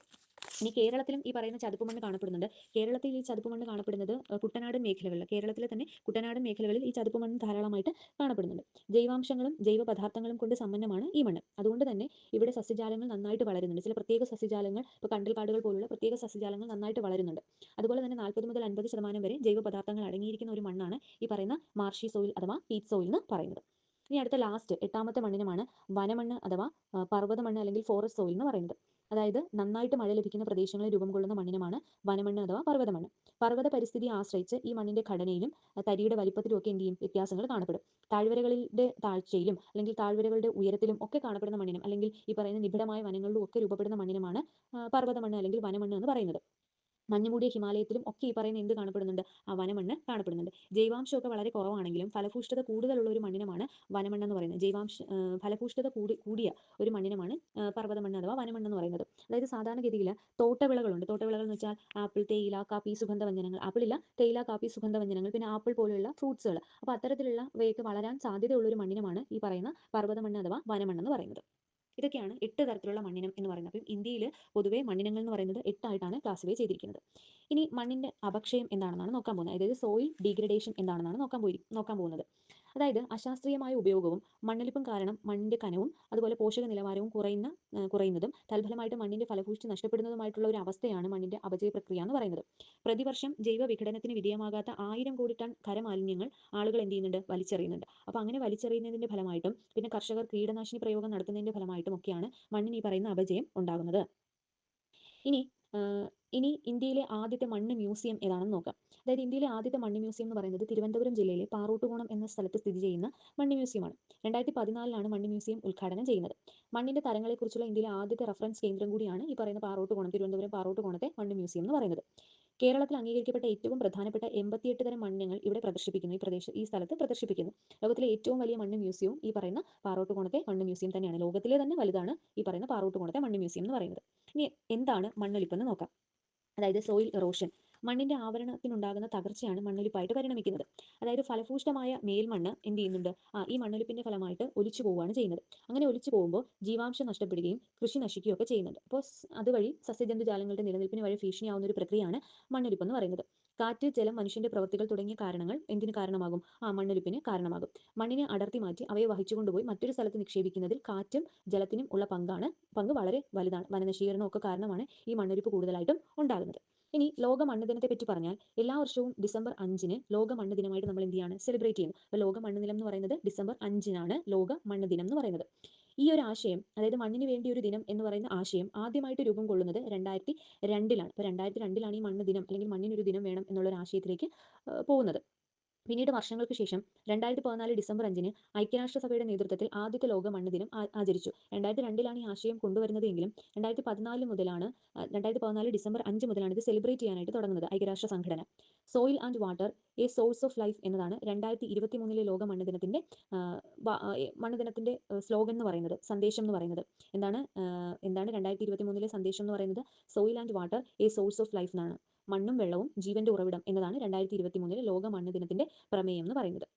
ഇനി കേരളത്തിലും ഈ പറയുന്ന ചതുപ്പ് മണ്ണ് കാണപ്പെടുന്നുണ്ട്. കേരളത്തിൽ ഈ ചതുപ്പ് മണ്ണ് കാണപ്പെടുന്നത് കുട്ടനാട് കുട്ടനാടൻ മേഖലകളിൽ കേരളത്തിലെ തന്നെ കുട്ടനാടൻ മേഖലകളിൽ ഈ ചതുപ്പ് മണ്ണ് ധാരാളമായിട്ട് കാണപ്പെടുന്നുണ്ട്. ജൈവാംശങ്ങളും ജൈവ പദാർത്ഥങ്ങളും കൊണ്ട് സമ്പന്നമാണ് ഈ മണ്ണ്. അതുകൊണ്ട് തന്നെ ഇവിടെ സസ്യജാലങ്ങൾ നന്നായിട്ട് വളരുന്നുണ്ട്. ചില പ്രത്യേക സസ്യജാലങ്ങൾ ഇപ്പോൾ കണ്ടൽക്കാടുകൾ പോലുള്ള പ്രത്യേക സസ്യജാലങ്ങൾ നന്നായിട്ട് വളരുന്നുണ്ട്. അതുപോലെ തന്നെ നാൽപ്പത് മുതൽ അൻപത് ശതമാനം വരെ ജൈവ പദാർത്ഥങ്ങൾ അടങ്ങിയിരിക്കുന്ന ഒരു മണ്ണാണ് ഈ പറയുന്ന മാർഷി സോയിൽ അഥവാ പീറ്റ് സോയിൽ എന്ന് പറയുന്നത്. ഇനി അടുത്ത ലാസ്റ്റ് എട്ടാമത്തെ മണ്ണിനുമാണ് വനമണ്ണ് അഥവാ പർവത മണ്ണ് അല്ലെങ്കിൽ ഫോറസ്റ്റ് സോയിൽ എന്ന് പറയുന്നത്. അതായത് നന്നായിട്ട് മഴ ലഭിക്കുന്ന പ്രദേശങ്ങളിൽ രൂപം കൊള്ളുന്ന മണ്ണിനുമാണ് വനമണ്ണ് അഥവാ പർവത മണ്ണ് പർവത പരിസ്ഥിതിയെ ആശ്രയിച്ച് ഈ മണ്ണിന്റെ ഘടനയിലും തരിയുടെ വലിപ്പത്തിലും ഒക്കെ എന്ത് ചെയ്യും? വ്യത്യാസങ്ങൾ കാണപ്പെടും. താഴ്വരകളുടെ താഴ്ചയിലും അല്ലെങ്കിൽ താഴ്വരകളുടെ ഉയരത്തിലും ഒക്കെ കാണപ്പെടുന്ന മണ്ണിനും അല്ലെങ്കിൽ ഈ പറയുന്ന നിബിഡമായ വനങ്ങളിലും ഒക്കെ രൂപപ്പെടുന്ന മണ്ണിനുമാണ് ആ, പർവത മണ്ണ് അല്ലെങ്കിൽ വനമണ്ണ് എന്ന് പറയുന്നത്. മഞ്ഞുമൂടിയ ഹിമാലയത്തിലും ഒക്കെ ഈ പറയുന്ന എന്ത് കാണപ്പെടുന്നുണ്ട്? ആ വനമണ്ണ് കാണപ്പെടുന്നുണ്ട്. ജൈവാംശമൊക്കെ വളരെ കുറവാണെങ്കിലും ഫലഭൂഷ്ഠത കൂടുതലുള്ള ഒരു മണ്ണിനമാണ് വനമണ്ണ് എന്ന് പറയുന്നത്. ജൈവാംശ ഫലഭൂഷ്ഠത കൂടി കൂടിയ ഒരു മണ്ണിനമാണ് പർവത മണ്ണ് അഥവാ വനമണ്ണ് എന്ന് പറയുന്നത്. അതായത് സാധാരണഗതിയിൽ തോട്ടവിളകളുണ്ട്. തോട്ടവിളകൾ എന്ന് വെച്ചാൽ ആപ്പിൾ തേയില കാപ്പി സുഗന്ധവ്യഞ്ജനങ്ങൾ ആപ്പിൾ ഇല്ല തേയില കാപ്പി സുഗന്ധവ്യഞ്ജനങ്ങൾ പിന്നെ ആപ്പിൾ പോലെയുള്ള ഫ്രൂട്ട്സുകൾ. അപ്പോൾ അത്തരത്തിലുള്ളവയൊക്കെ വളരാൻ സാധ്യതയുള്ള ഒരു മണ്ണിനമാണ് ഈ പറയുന്ന പർവത മണ്ണ് അഥവാ വനമണ്ണ് എന്ന് പറയുന്നത്. ഇതൊക്കെയാണ് എട്ട് തരത്തിലുള്ള മണ്ണിനം എന്ന് പറയുന്നത്. അപ്പം ഇന്ത്യയിൽ പൊതുവെ മണ്ണിനങ്ങൾ എന്ന് പറയുന്നത് എട്ടായിട്ടാണ് ക്ലാസിഫൈ ചെയ്തിരിക്കുന്നത്. ഇനി മണ്ണിന്റെ അപക്ഷയം എന്താണെന്നാണ് നോക്കാൻ പോകുന്നത്. അതായത് സോയിൽ ഡീഗ്രഡേഷൻ എന്താണെന്നാണ് നോക്കാൻ പോയി നോക്കാൻ പോകുന്നത്. അതായത് അശാസ്ത്രീയമായ ഉപയോഗവും മണ്ണൊലിപ്പും കാരണം മണ്ണിന്റെ കനവും അതുപോലെ പോഷക നിലവാരവും കുറയുന്ന കുറയുന്നതും തൽഫലമായിട്ട് മണ്ണിന്റെ ഫലഭൂഷ്ടി നഷ്ടപ്പെടുന്നതുമായിട്ടുള്ള ഒരു അവസ്ഥയാണ് മണ്ണിന്റെ അപചയ പ്രക്രിയ എന്ന് പറയുന്നത്. പ്രതിവർഷം ജൈവ വിഘടനത്തിന് വിധേയമാകാത്ത ആയിരം കോടി ടൺ ഖരമാലിന്യങ്ങൾ ആളുകൾ എന്ത് ചെയ്യുന്നുണ്ട്? വലിച്ചെറിയുന്നുണ്ട്. അപ്പോൾ അങ്ങനെ വലിച്ചെറിയുന്നതിന്റെ ഫലമായിട്ടും പിന്നെ കർഷകർ കീടനാശിനി പ്രയോഗം നടത്തുന്നതിന്റെ ഫലമായിട്ടും ഒക്കെയാണ് മണ്ണിന് ഈ പറയുന്ന അപജയം ഉണ്ടാകുന്നത്. ഇനി ഇനി ഇന്ത്യയിലെ ആദ്യത്തെ മണ്ണ് മ്യൂസിയം ഏതാണെന്ന് നോക്കാം. അതായത് ഇന്ത്യയിലെ ആദ്യത്തെ മണ്ണ് മ്യൂസിയം എന്ന് പറയുന്നത് തിരുവനന്തപുരം ജില്ലയിലെ പാറോട്ടുകോണം എന്ന സ്ഥലത്ത് സ്ഥിതി ചെയ്യുന്ന മണ്ണ് മ്യൂസിയമാണ് രണ്ടായിരത്തി പതിനാലിലാണ് മണ്ണ് മ്യൂസിയം ഉദ്ഘാടനം ചെയ്യുന്നത്. മണ്ണിന്റെ തരങ്ങളെക്കുറിച്ചുള്ള ഇന്ത്യയിലെ ആദ്യത്തെ റഫറൻസ് കേന്ദ്രം കൂടിയാണ് ഈ പറയുന്ന പാറോട്ടുകോണം തിരുവനന്തപുരം പാറോട്ടുകോണത്തെ മണ്ണ് മ്യൂസിയം എന്ന് പറയുന്നത്. കേരളത്തിൽ അംഗീകരിക്കപ്പെട്ട ഏറ്റവും പ്രധാനപ്പെട്ട എൺപത്തിയെട്ട് തരം മണ്ണിനങ്ങൾ ഇവിടെ പ്രദർശിപ്പിക്കുന്നു. ഈ പ്രദേശം ഈ സ്ഥലത്ത് പ്രദർശിപ്പിക്കുന്നു. ലോകത്തിലെ ഏറ്റവും വലിയ മണ്ണ് മ്യൂസിയവും ഈ പറയുന്ന പാറോട്ടുകോണത്തെ മണ്ണ് മ്യൂസിയം തന്നെയാണ്. ലോകത്തിലെ തന്നെ വലുതാണ് ഈ പറയുന്ന പാറോട്ടുകോണത്തെ മണ്ണ് മ്യൂസിയം എന്ന് പറയുന്നത്. ഇനി എന്താണ് മണ്ണൊലിപ്പെന്ന് നോക്കാം. അതായത് സോയിൽ എറോഷൻ. മണ്ണിന്റെ ആവരണത്തിനുണ്ടാകുന്ന തകർച്ചയാണ് മണ്ണൊലിപ്പായിട്ട് പരിണമിക്കുന്നത്. അതായത് ഫലഭൂഷ്ടമായ മേൽമണ്ണ് എന്ത് ചെയ്യുന്നുണ്ട്? ആ ഈ മണ്ണൊലിപ്പിന്റെ ഫലമായിട്ട് ഒലിച്ചു പോവുകയാണ് ചെയ്യുന്നത്. അങ്ങനെ ഒലിച്ചു പോകുമ്പോൾ ജീവാംശം നഷ്ടപ്പെടുകയും കൃഷി നശിക്കുകയും ഒക്കെ ചെയ്യുന്നുണ്ട്. അപ്പോൾ അതുവഴി സസ്യജന്തുജാലങ്ങളുടെ നിലനിൽപ്പിന് വഴി ഭീഷണിയാവുന്ന ഒരു പ്രക്രിയയാണ് മണ്ണൊലിപ്പ് എന്ന് പറയുന്നത്. കാറ്റ് ജലം മനുഷ്യന്റെ പ്രവൃത്തികൾ തുടങ്ങിയ കാരണങ്ങൾ എന്തിന് കാരണമാകും? ആ മണ്ണൊലിപ്പിന് കാരണമാകും. മണ്ണിനെ അടർത്തി മാറ്റി അവയെ വഹിച്ചുകൊണ്ടുപോയി മറ്റൊരു സ്ഥലത്ത് നിക്ഷേപിക്കുന്നതിൽ കാറ്റും ജലത്തിനും ഉള്ള പങ്കാണ് പങ്ക് വളരെ വലുതാണ്. വനനശീകരണം ഒക്കെ കാരണമാണ് ഈ മണ്ണൊലിപ്പ് കൂടുതലായിട്ടും ഉണ്ടാകുന്നത്. ഇനി ലോക മണ്ണ് ദിനത്തെ പറ്റി പറഞ്ഞാൽ എല്ലാ വർഷവും ഡിസംബർ അഞ്ചിന് ലോക മണ്ണ് ദിനമായിട്ട് നമ്മൾ എന്ത് ചെയ്യാണ് സെലിബ്രേറ്റ് ചെയ്യുന്നു അപ്പോൾ ലോക മണ്ണ് ദിനം എന്ന് പറയുന്നത് ഡിസംബർ അഞ്ചിനാണ് ലോക മണ്ണ് ദിനം എന്ന് പറയുന്നത്. ഈ ഒരു ആശയം അതായത് മണ്ണിന് വേണ്ടി ഒരു ദിനം എന്ന് പറയുന്ന ആശയം ആദ്യമായിട്ട് രൂപം കൊള്ളുന്നത് രണ്ടായിരത്തി രണ്ടിലാണ്. അപ്പോൾ രണ്ടായിരത്തി രണ്ടിലാണ് ഈ മണ്ണ് ദിനം അല്ലെങ്കിൽ മണ്ണിനൊരു ദിനം വേണം എന്നുള്ള ഒരു ആശയത്തിലേക്ക് പോകുന്നത്. പിന്നീട് വർഷങ്ങൾക്ക് ശേഷം രണ്ടായിരത്തി പതിനാല് ഡിസംബർ അഞ്ചിന് ഐക്യരാഷ്ട്രസഭയുടെ നേതൃത്വത്തിൽ ആദ്യത്തെ ലോക മണ്ണ് ആചരിച്ചു. രണ്ടായിരത്തി രണ്ടിലാണ് ഈ ആശയം കൊണ്ടുവരുന്നത് എങ്കിലും രണ്ടായിരത്തി പതിനാല് മുതലാണ് രണ്ടായിരത്തി പതിനാല് ഡിസംബർ അഞ്ച് മുതലാണ് ഇത് സെലിബ്രേറ്റ് ചെയ്യാനായിട്ട് തുടങ്ങുന്നത് ഐക്യരാഷ്ട്ര സംഘടന. Soil and water a source of life എന്നതാണ് രണ്ടായിരത്തി ഇരുപത്തി മൂന്നിലെ ലോക മണ്ണ് ദിനത്തിന്റെ മണ്ണ് ദിനത്തിന്റെ സ്ലോഗൻ എന്ന് പറയുന്നത് സന്ദേശം എന്ന് പറയുന്നത്. എന്താണ് എന്താണ് രണ്ടായിരത്തി ഇരുപത്തി മൂന്നിലെ സന്ദേശം എന്ന് പറയുന്നത്? Soil and water a source of life എന്നാണ്. മണ്ണും വെള്ളവും ജീവന്റെ ഉറവിടം എന്നതാണ് രണ്ടായിരത്തി ഇരുപത്തി മൂന്നിലെ ലോക മണ്ണ് ദിനത്തിന്റെ പ്രമേയം എന്ന് പറയുന്നത്.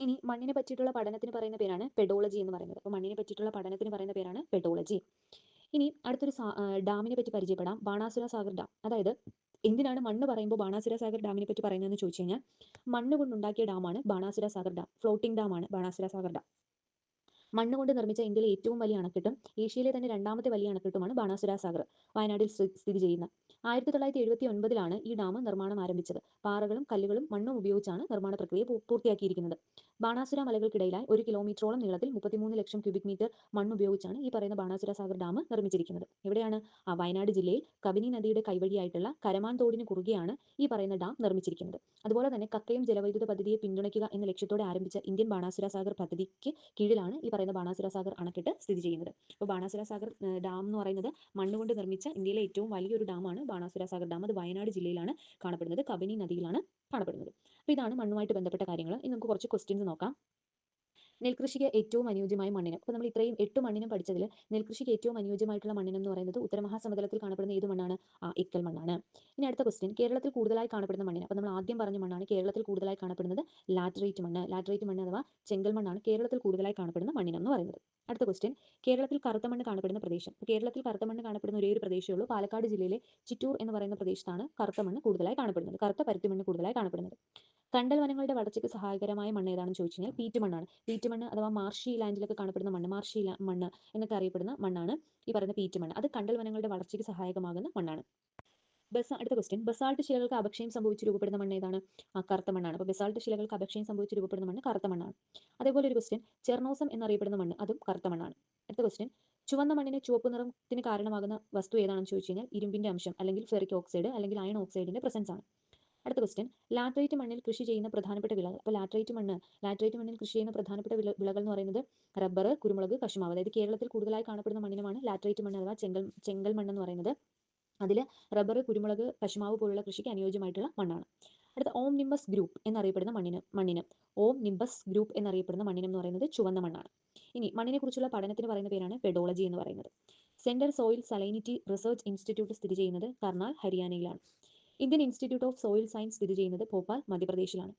ഇനി മണ്ണിനെ പറ്റിയിട്ടുള്ള പഠനത്തിന് പറയുന്ന പേരാണ് പെഡോളജി എന്ന് പറയുന്നത്. അപ്പോൾ മണ്ണിനെ പറ്റിയിട്ടുള്ള പഠനത്തിന് പറയുന്ന പേരാണ് പെഡോളജി ഇനി അടുത്തൊരു ഡാമിനെ പറ്റി പരിചയപ്പെടാം. ബാണാസുര സാഗർ ഡാം. അതായത് എന്തിനാണ് മണ്ണ് പറയുമ്പോൾ ബാണാസുര സാഗർ ഡാമിനെ പറ്റി പറയുന്നതെന്ന് ചോദിച്ചു കഴിഞ്ഞാൽ മണ്ണ് കൊണ്ടുണ്ടാക്കിയ ഡാമാണ് ബാണാസുര സാഗർ ഡാം. ഫ്ലോട്ടിംഗ് ഡാമാണ് ബാണാസുര സാഗർ ഡാം. മണ്ണ് കൊണ്ട് നിർമ്മിച്ച ഇന്ത്യയിലെ ഏറ്റവും വലിയ അണക്കെട്ടും ഏഷ്യയിലെ തന്നെ രണ്ടാമത്തെ വലിയ അണക്കെട്ടുമാണ് ബാണാസുര സാഗർ. വയനാട്ടിൽ സ്ഥിതി ചെയ്യുന്ന ആയിരത്തി തൊള്ളായിരത്തി എഴുപത്തി ഒൻപതിലാണ് ഈ ഡാം നിർമ്മാണം ആരംഭിച്ചത്. പാറകളും കല്ലുകളും മണ്ണും ഉപയോഗിച്ചാണ് നിർമ്മാണ പ്രക്രിയ പൂർത്തിയാക്കിയിരിക്കുന്നത്. ബാണാസുര മലകൾക്കിടയിലായി ഒരു കിലോമീറ്ററോളം നീളത്തിൽ മുപ്പത്തിമൂന്ന് ലക്ഷം ക്യൂബിക് മീറ്റർ മണ്ണ് ഉപയോഗിച്ചാണ് ഈ പറയുന്ന ബാണാസുര സാഗർ ഡാം നിർമ്മിച്ചിരിക്കുന്നത്. എവിടെയാണ്? ആ വയനാട് ജില്ലയിൽ കബിനി നദിയുടെ കൈവഴിയായിട്ടുള്ള കരമാൻ തോടിന് കുറുകെയാണ് ഈ പറയുന്ന ഡാം നിർമ്മിച്ചിരിക്കുന്നത്. അതുപോലെ തന്നെ കക്കയം ജലവൈദ്യുത പദ്ധതിയെ പിന്തുണയ്ക്കുക എന്ന ലക്ഷ്യത്തോടെ ആരംഭിച്ച ഇന്ത്യൻ ബാണാസുര സാഗർ പദ്ധതിക്ക് കീഴിലാണ് ഈ പറയുന്ന ബാണാസുര സാഗർ അണക്കെട്ട് സ്ഥിതി ചെയ്യുന്നത്. അപ്പോൾ ബാണാസുര സാഗർ ഡാം എന്ന് പറയുന്നത് മണ്ണുകൊണ്ട് നിർമ്മിച്ച ഇന്ത്യയിലെ ഏറ്റവും വലിയൊരു ഡാമാണ് ബാണാസുര സാഗർ ഡാം. അത് വയനാട് ജില്ലയിലാണ് കാണപ്പെടുന്നത്. കബനി നദിയിലാണ് കാണപ്പെടുന്നത്. അപ്പോൾ ഇതാണ് മണ്ണുമായിട്ട് ബന്ധപ്പെട്ട കാര്യങ്ങൾ ഇനി നമുക്ക് കുറച്ച് ക്വസ്റ്റ്യൻസ് നോക്കാം. നെൽകൃഷിക്ക് ഏറ്റവും അനുയോജ്യമായ മണ്ണിനം. അപ്പോൾ നമ്മൾ ഇത്രയും എട്ട് മണ്ണിനം പഠിച്ചതിൽ നെൽകൃഷിക്ക് ഏറ്റവും അനുയോജ്യമായിട്ടുള്ള മണ്ണിനം എന്ന് പറയുന്നത് ഉത്തരമഹാസമതലത്തിൽ കാണപ്പെടുന്ന ഏത് മണ്ണാണ്? ആ ഇക്കൽ മണ്ണാണ്. ഇനി അടുത്ത ക്വസ്റ്റ്യൻ കേരളത്തിൽ കൂടുതലായി കാണപ്പെടുന്ന മണ്ണിനം. അപ്പോൾ നമ്മൾ ആദ്യം പറഞ്ഞ മണ്ണാണ് കേരളത്തിൽ കൂടുതലായി കാണപ്പെടുന്നത് ലാറ്ററേറ്റ് മണ്ണ്. ലാറ്ററേറ്റ് മണ്ണ് അഥവാ ചെങ്കൽ മണ്ണാണ് കേരളത്തിൽ കൂടുതലായി കാണപ്പെടുന്ന മണ്ണിനം എന്ന് പറയുന്നത്. അടുത്ത ക്വസ്റ്റ്യൻ കേരളത്തിൽ കറുത്ത മണ്ണ് കാണപ്പെടുന്ന പ്രദേശം. കേരളത്തിൽ കറുത്ത മണ്ണ് കാണപ്പെടുന്ന ഒരേ ഒരു പ്രദേശമേ ഉള്ളൂ. പാലക്കാട് ജില്ലയിലെ ചിറ്റൂർ എന്ന് പറയുന്ന പ്രദേശത്താണ് കറുത്ത മണ്ണ് കൂടുതലായി കാണപ്പെടുന്നത്. കറുത്ത പരുത്തി മണ്ണ് കൂടുതലായി കാണപ്പെടുന്നത്. കണ്ടൽ വനങ്ങളുടെ വളർച്ചയ്ക്ക് സഹായകരമായ മണ്ണ് ഏതാണെന്ന് ചോദിച്ചു കഴിഞ്ഞാൽ പീറ്റ് മണ്ണാണ് പീറ്റ് മണ്ണ് അഥവാ മാർഷി ലാൻഡിലൊക്കെ കാണപ്പെടുന്ന മണ്ണ് മാർഷി മണ്ണ് എന്നൊക്കെ അറിയപ്പെടുന്ന മണ്ണാണ് ഈ പറയുന്ന പീറ്റ് മണ്ണ് അത് കണ്ടൽ വനങ്ങളുടെ വളർച്ചയ്ക്ക് സഹായകമാകുന്ന മണ്ണാണ്. ബസ് അടുത്ത ക്വസ്റ്റ്യൻ ബസാൾട്ട് ശിലകൾക്ക് അപക്ഷയം സംഭവിച്ച് രൂപപ്പെടുന്ന മണ്ണ് ഏതാണ്? ആ കറുത്ത മണ്ണാണ്. അപ്പോൾ ബസാൾട്ട് ശിലകൾക്ക് അപക്ഷയം സംഭവിച്ച് രൂപപ്പെടുന്ന മണ്ണ് കറുത്ത മണ്ണാണ്. അതേപോലെ ഒരു ക്വസ്റ്റ്യൻ ചെർണോസം എന്നറിയപ്പെടുന്ന മണ്ണ് അതും കറുത്ത മണ്ണാണ്. അടുത്ത ക്വസ്റ്റ്യൻ ചുവന്ന മണ്ണിന് ചുവപ്പ് നിറത്തിന് കാരണമാകുന്ന വസ്തു ഏതാണെന്ന് ചോദിച്ചു കഴിഞ്ഞാൽ ഇരുമ്പിന്റെ അംശം അല്ലെങ്കിൽ ഫെറിക് ഓക്സൈഡ് അല്ലെങ്കിൽ അയൺ ഓക്സൈഡിന്റെ പ്രസൻസ് ആണ്. അടുത്ത ക്വസ്റ്റ്യൻ ലാറ്ററൈറ്റ് മണ്ണിൽ കൃഷി ചെയ്യുന്ന പ്രധാനപ്പെട്ട വിളകൾ അപ്പോൾ ലാറ്ററൈറ്റ് മണ്ണ് ലാറ്ററൈറ്റ് മണ്ണിൽ കൃഷി ചെയ്യുന്ന പ്രധാനപ്പെട്ട വിളകൾ എന്ന് പറയുന്നത് റബ്ബർ കുരുമുളക് കശുമാവ്. അതായത് കേരളത്തിൽ കൂടുതലായി കാണപ്പെടുന്ന മണ്ണിനുമാണ് ലാറ്ററൈറ്റ് മണ്ണ് അഥവാ ചെങ്കൽ ചെങ്കൽ മണ്ണ് എന്ന് പറയുന്നത്. അതിൽ റബ്ബർ കുരുമുളക് കശുമാവ് പോലുള്ള കൃഷിക്ക് അനുയോജ്യമായിട്ടുള്ള മണ്ണാണ്. അടുത്ത ഓം നിംബസ് ഗ്രൂപ്പ് എന്നറിയപ്പെടുന്ന മണ്ണിന് മണ്ണിന്. ഓം നിംബസ് ഗ്രൂപ്പ് എന്നറിയപ്പെടുന്ന മണ്ണിനം എന്ന് പറയുന്നത് ചുവന്ന മണ്ണാണ്. ഇനി മണ്ണിനെ കുറിച്ചുള്ള പഠനത്തിന് പറയുന്ന പേരാണ് പെഡോളജി എന്ന് പറയുന്നത്. Centre soil salinity research institute സ്ഥിതി ചെയ്യുന്നത് Karnal ഹരിയാനയിലാണ്. Indian institute of soil science സ്ഥിതി ചെയ്യുന്നത് ഭോപ്പാൽ മധ്യപ്രദേശിലാണ്.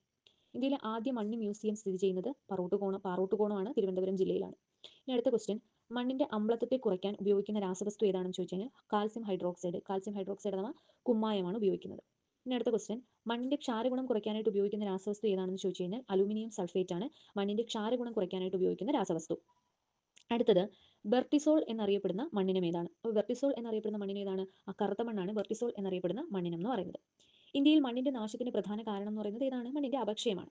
ഇന്ത്യയിലെ ആദ്യ മണ്ണ് മ്യൂസിയം സ്ഥിതി ചെയ്യുന്നത് പറോട്ടുകോണം പാറോട്ടുകോണമാണ് തിരുവനന്തപുരം ജില്ലയിലാണ്. ഇനി അടുത്ത ക്വസ്റ്റ്യൻ മണ്ണിന്റെ അമ്ലത്വത്തെ കുറയ്ക്കാൻ ഉപയോഗിക്കുന്ന രാസവസ്തു ഏതാണെന്ന് ചോദിച്ചു കഴിഞ്ഞാൽ കാൽസ്യം ഹൈഡ്രോക്സൈഡ്. കാൽസ്യം ഹൈഡ്രോക്സൈഡ് അഥവാ കുമ്മായമാണ് ഉപയോഗിക്കുന്നത്. ഇനി അടുത്ത ക്വസ്റ്റ്യൻ മണ്ണിന്റെ ക്ഷാരഗുണം കുറയ്ക്കാനായിട്ട് ഉപയോഗിക്കുന്ന രാസവസ്തു ഏതാണെന്ന് ചോദിച്ചു കഴിഞ്ഞാൽ അലൂമിനിയം സൾഫേറ്റ് ആണ് മണ്ണിന്റെ ക്ഷാരഗുണം കുറയ്ക്കാനായിട്ട് ഉപയോഗിക്കുന്ന രാസവസ്തു. അടുത്തത് ബെർട്ടിസോൾ എന്നറിയപ്പെടുന്ന മണ്ണിനം ഏതാണ്? അപ്പോൾ ബെർട്ടിസോൾ എന്നറിയപ്പെടുന്ന മണ്ണിനം ഏതാണ്? ആ കറുത്ത മണ്ണാണ് ബെർട്ടിസോൾ എന്നറിയപ്പെടുന്ന മണ്ണിനം എന്ന് പറയുന്നത്. ഇന്ത്യയിൽ മണ്ണിന്റെ നാശത്തിന് പ്രധാന കാരണം എന്ന് പറയുന്നത് ഏതാണ്? മണ്ണിന്റെ അപക്ഷയമാണ്.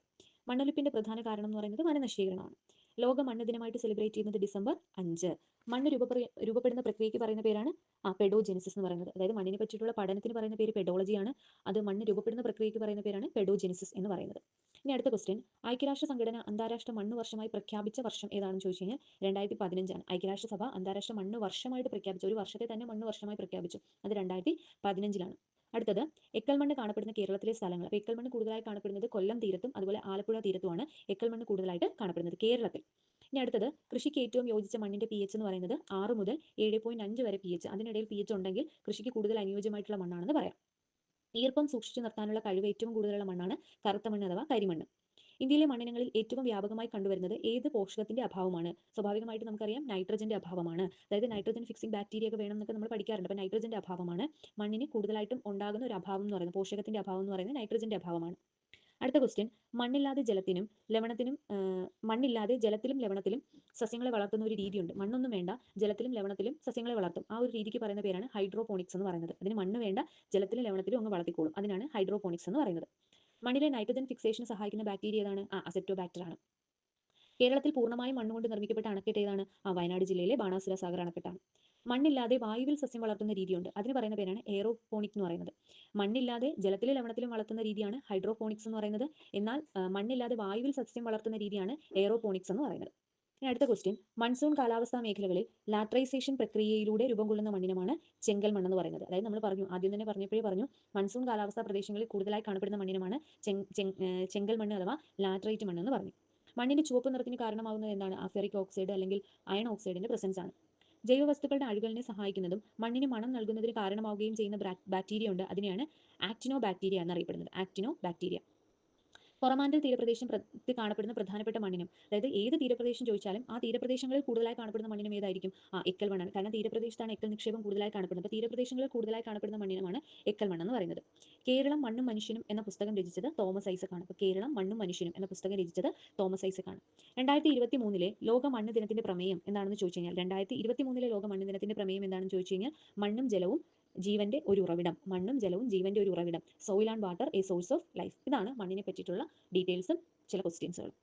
മണ്ണൊലിപ്പിന്റെ പ്രധാന കാരണം എന്ന് പറയുന്നത് വനനശീകരണമാണ്. ലോക മണ്ണ് ദിനമായിട്ട് സെലിബ്രേറ്റ് ചെയ്യുന്നത് ഡിസംബർ അഞ്ച്. മണ്ണ് രൂപ രൂപപ്പെടുന്ന പ്രക്രിയയ്ക്ക് പറയുന്ന പേരാണ് ആ പെഡോജെനിസിസ് എന്ന് പറയുന്നത്. അതായത് മണ്ണിനെ പറ്റിയിട്ടുള്ള പഠനത്തിന് പറയുന്ന പേര് പെഡോളജിയാണ് അത് മണ്ണ് രൂപപ്പെടുന്ന പ്രക്രിയയ്ക്ക് പറയുന്ന പേരാണ് പെഡോജെനിസിസ് എന്ന് പറയുന്നത്. ഇനി അടുത്ത ക്വസ്റ്റ്യൻ ഐക്യരാഷ്ട്ര സംഘടന അന്താരാഷ്ട്ര മണ്ണ് വർഷമായി പ്രഖ്യാപിച്ച വർഷം ഏതാണെന്ന് ചോദിച്ചു കഴിഞ്ഞാൽ രണ്ടായിരത്തി പതിനഞ്ചാണ് ഐക്യരാഷ്ട്രസഭ അന്താരാഷ്ട്ര മണ്ണ് വർഷമായിട്ട് പ്രഖ്യാപിച്ചു. ഒരു വർഷത്തെ തന്നെ മണ്ണ് വർഷമായി പ്രഖ്യാപിച്ചു. അത് രണ്ടായിരത്തി പതിനഞ്ചിലാണ് അടുത്തത് എക്കൽ മണ്ണ് കാണപ്പെടുന്ന കേരളത്തിലെ സ്ഥലങ്ങൾ. അപ്പോൾ എക്കൽ മണ്ണ് കൂടുതലായി കാണപ്പെടുന്നത് കൊല്ലം തീരത്തും അതുപോലെ ആലപ്പുഴ തീരത്തുമാണ് എക്കൽ മണ്ണ് കൂടുതലായിട്ട് കാണപ്പെടുന്നത് കേരളത്തിൽ. ഇനി അടുത്തത് കൃഷിക്ക് ഏറ്റവും യോജിച്ച മണ്ണിന്റെ പി എച്ച് എന്ന് പറയുന്നത് ആറ് മുതൽ ഏഴ് പോയിന്റ് അഞ്ച് വരെ പി എച്ച് അതിനിടയിൽ പി എച്ച് ഉണ്ടെങ്കിൽ കൃഷിക്ക് കൂടുതൽ അനുയോജ്യമായിട്ടുള്ള മണ്ണാണെന്ന് പറയാം. ഈർപ്പം സൂക്ഷിച്ചു നിർത്താനുള്ള കഴിവ് ഏറ്റവും കൂടുതലുള്ള മണ്ണാണ് കറുത്ത മണ്ണ് അഥവാ കരിമണ്ണ്. ഇന്ത്യയിലെ മണ്ണിനങ്ങളിൽ ഏറ്റവും വ്യാപകമായി കണ്ടുവരുന്നത് ഏത് പോഷകത്തിന്റെ അഭാവമാണ്? സ്വാഭാവികമായിട്ട് നമുക്കറിയാം നൈട്രജന്റെ അഭാവമാണ്. അതായത് നൈട്രജൻ ഫിക്സിംഗ് ബാക്ടീരിയ ഒക്കെ വേണം എന്നൊക്കെ നമ്മൾ പഠിക്കാറുണ്ട്. അപ്പോൾ നൈട്രജന്റെ അഭാവമാണ്. മണ്ണിന് കൂടുതലായിട്ടും ഉണ്ടാകുന്ന ഒരു അഭാവം എന്ന് പറയുന്നത് പോഷകത്തിന്റെ അഭാവം എന്ന് പറയുന്നത് നൈട്രജന്റെ അഭാവമാണ്. അടുത്ത ക്വസ്റ്റ്യൻ മണ്ണില്ലാതെ ജലത്തിനും ലവണത്തിനും മണ്ണില്ലാതെ ജലത്തിലും ലവണത്തിലും സസ്യങ്ങളെ വളർത്തുന്ന ഒരു രീതിയുണ്ട്. മണ്ണൊന്നും വേണ്ട ജലത്തിലും ലവണത്തിലും സസ്യങ്ങളെ വളർത്തും. ആ ഒരു രീതിക്ക് പറയുന്ന പേരാണ് ഹൈഡ്രോപോണിക്സ് എന്ന് പറയുന്നത്. അതിന് മണ്ണ് വേണ്ട ജലത്തിലും ലവണത്തിലും അങ്ങ് വളർത്തിക്കോളും. അതിനാണ് ഹൈഡ്രോപോണിക്സ് എന്ന് പറയുന്നത്. മണ്ണിലെ നൈട്രജൻ ഫിക്സേഷന് സഹായിക്കുന്ന ബാക്ടീരിയ ഏതാണ്? ആ അസെപ്റ്റോബാക്ടർ ആണ്. കേരളത്തിൽ പൂർണമായും മണ്ണുകൊണ്ട് നിർമ്മിക്കപ്പെട്ട അണക്കെട്ട് ഏതാണ്? ആ വയനാട് ജില്ലയിലെ ബാണാസുര സാഗർ അണക്കെട്ടാണ്. മണ്ണില്ലാതെ വായുവിൽ സസ്യം വളർത്തുന്ന രീതിയുണ്ട്. അതിന് പറയുന്ന പേരാണ് എയറോപോണിക് എന്ന് പറയുന്നത്. മണ്ണില്ലാതെ ജലത്തിലെ ലവണത്തിലും വളർത്തുന്ന രീതിയാണ് ഹൈഡ്രോപോണിക്സ് എന്ന് പറയുന്നത്. എന്നാൽ മണ്ണില്ലാതെ വായുവിൽ സസ്യം വളർത്തുന്ന രീതിയാണ് എയറോപോണിക്സ് എന്ന് പറയുന്നത്. ഇനി അടുത്ത ക്വസ്റ്റ്യൻ മൺസൂൺ കാലാവസ്ഥാ മേഖലകളിൽ ലാട്രൈസേഷൻ പ്രക്രിയയിലൂടെ രൂപം കൊള്ളുന്ന മണ്ണിനമാണ് ചെങ്കൽ മണ്ണെന്ന് പറയുന്നത്. അതായത് നമ്മൾ പറഞ്ഞു ആദ്യം തന്നെ പറഞ്ഞപ്പോഴേ പറഞ്ഞു മൺസൂൺ കാലാവസ്ഥാ പ്രദേശങ്ങളിൽ കൂടുതലായി കാണപ്പെടുന്ന മണ്ണിനമാണ് ചെങ് ചെങ് ചെങ്കൽ മണ്ണ് അഥവാ ലാട്രൈറ്റ് മണ്ണ് എന്ന് പറഞ്ഞു. മണ്ണിന്റെ ചുവപ്പ് നിറത്തിന് കാരണമാകുന്നത് എന്താണ്? അഫെറിക് ഓക്സൈഡ് അല്ലെങ്കിൽ അയൺ ഓക്സൈഡിന്റെ പ്രസൻസ് ആണ്. ജൈവ വസ്തുക്കളുടെ അഴുകലിനെ സഹായിക്കുന്നതും മണ്ണിന് മണം നൽകുന്നതിന് കാരണമാവുകയും ചെയ്യുന്ന ബാക്ടീരിയ ഉണ്ട്. അതിനെയാണ് ആക്ടിനോ ബാക്ടീരിയ എന്നറിയപ്പെടുന്നത്. ആക്ടിനോ ബാക്ടീരിയ കൊറമാൻഡൽ തീരപ്രദേശം കാണപ്പെടുന്ന പ്രധാനപ്പെട്ട മണ്ണിനും അതായത് ഏത് തീരപ്രദേശം ചോദിച്ചാലും ആ തീരപ്രദേശങ്ങളിൽ കൂടുതലായി കാണപ്പെടുന്ന മണ്ണിനും ഏതായിരിക്കും? ആ എക്കൽ മണ്ണാണ് കാരണം തീരപ്രദേശത്താണ് എക്കൽ നിക്ഷേപം കൂടുതലായി കാണപ്പെടുന്നത്. അപ്പോൾ തീരപ്രദേശങ്ങളിൽ കൂടുതലായി കാണപ്പെടുന്ന മണ്ണിനുമാണ് എക്കൽ മണ്ണെന്ന് പറയുന്നത്. കേരളം മണ്ണും മനുഷ്യനും എന്ന പുസ്തകം രചിച്ചത് തോമസ് ഐസക് ആണ്. അപ്പോൾ കേരളം മണ്ണും മനുഷ്യനും എന്ന പുസ്തകം രചിച്ചത് തോമസ് ഐസക് ആണ്. രണ്ടായിരത്തി ഇരുപത്തി മൂന്നിലെ ലോക മണ്ണ് ദിനത്തിന്റെ പ്രമേയം എന്താണെന്ന് ചോദിച്ചു കഴിഞ്ഞാൽ രണ്ടായിരത്തി ഇരുപത്തി മൂന്നിലെ ലോക മണ്ണ് ദിനത്തിന്റെ പ്രമേയം എന്താണെന്ന് ചോദിച്ചു കഴിഞ്ഞാൽ മണ്ണും ജലവും ജീവന്റെ ഒരു ഉറവിടം മണ്ണും ജലവും ജീവന്റെ ഒരു ഉറവിടം. Soil and water a source of life ഇതാണ് മണ്ണിനെ പറ്റിയിട്ടുള്ള ഡീറ്റെയിൽസും ചില ക്വസ്റ്റ്യൻസുകളും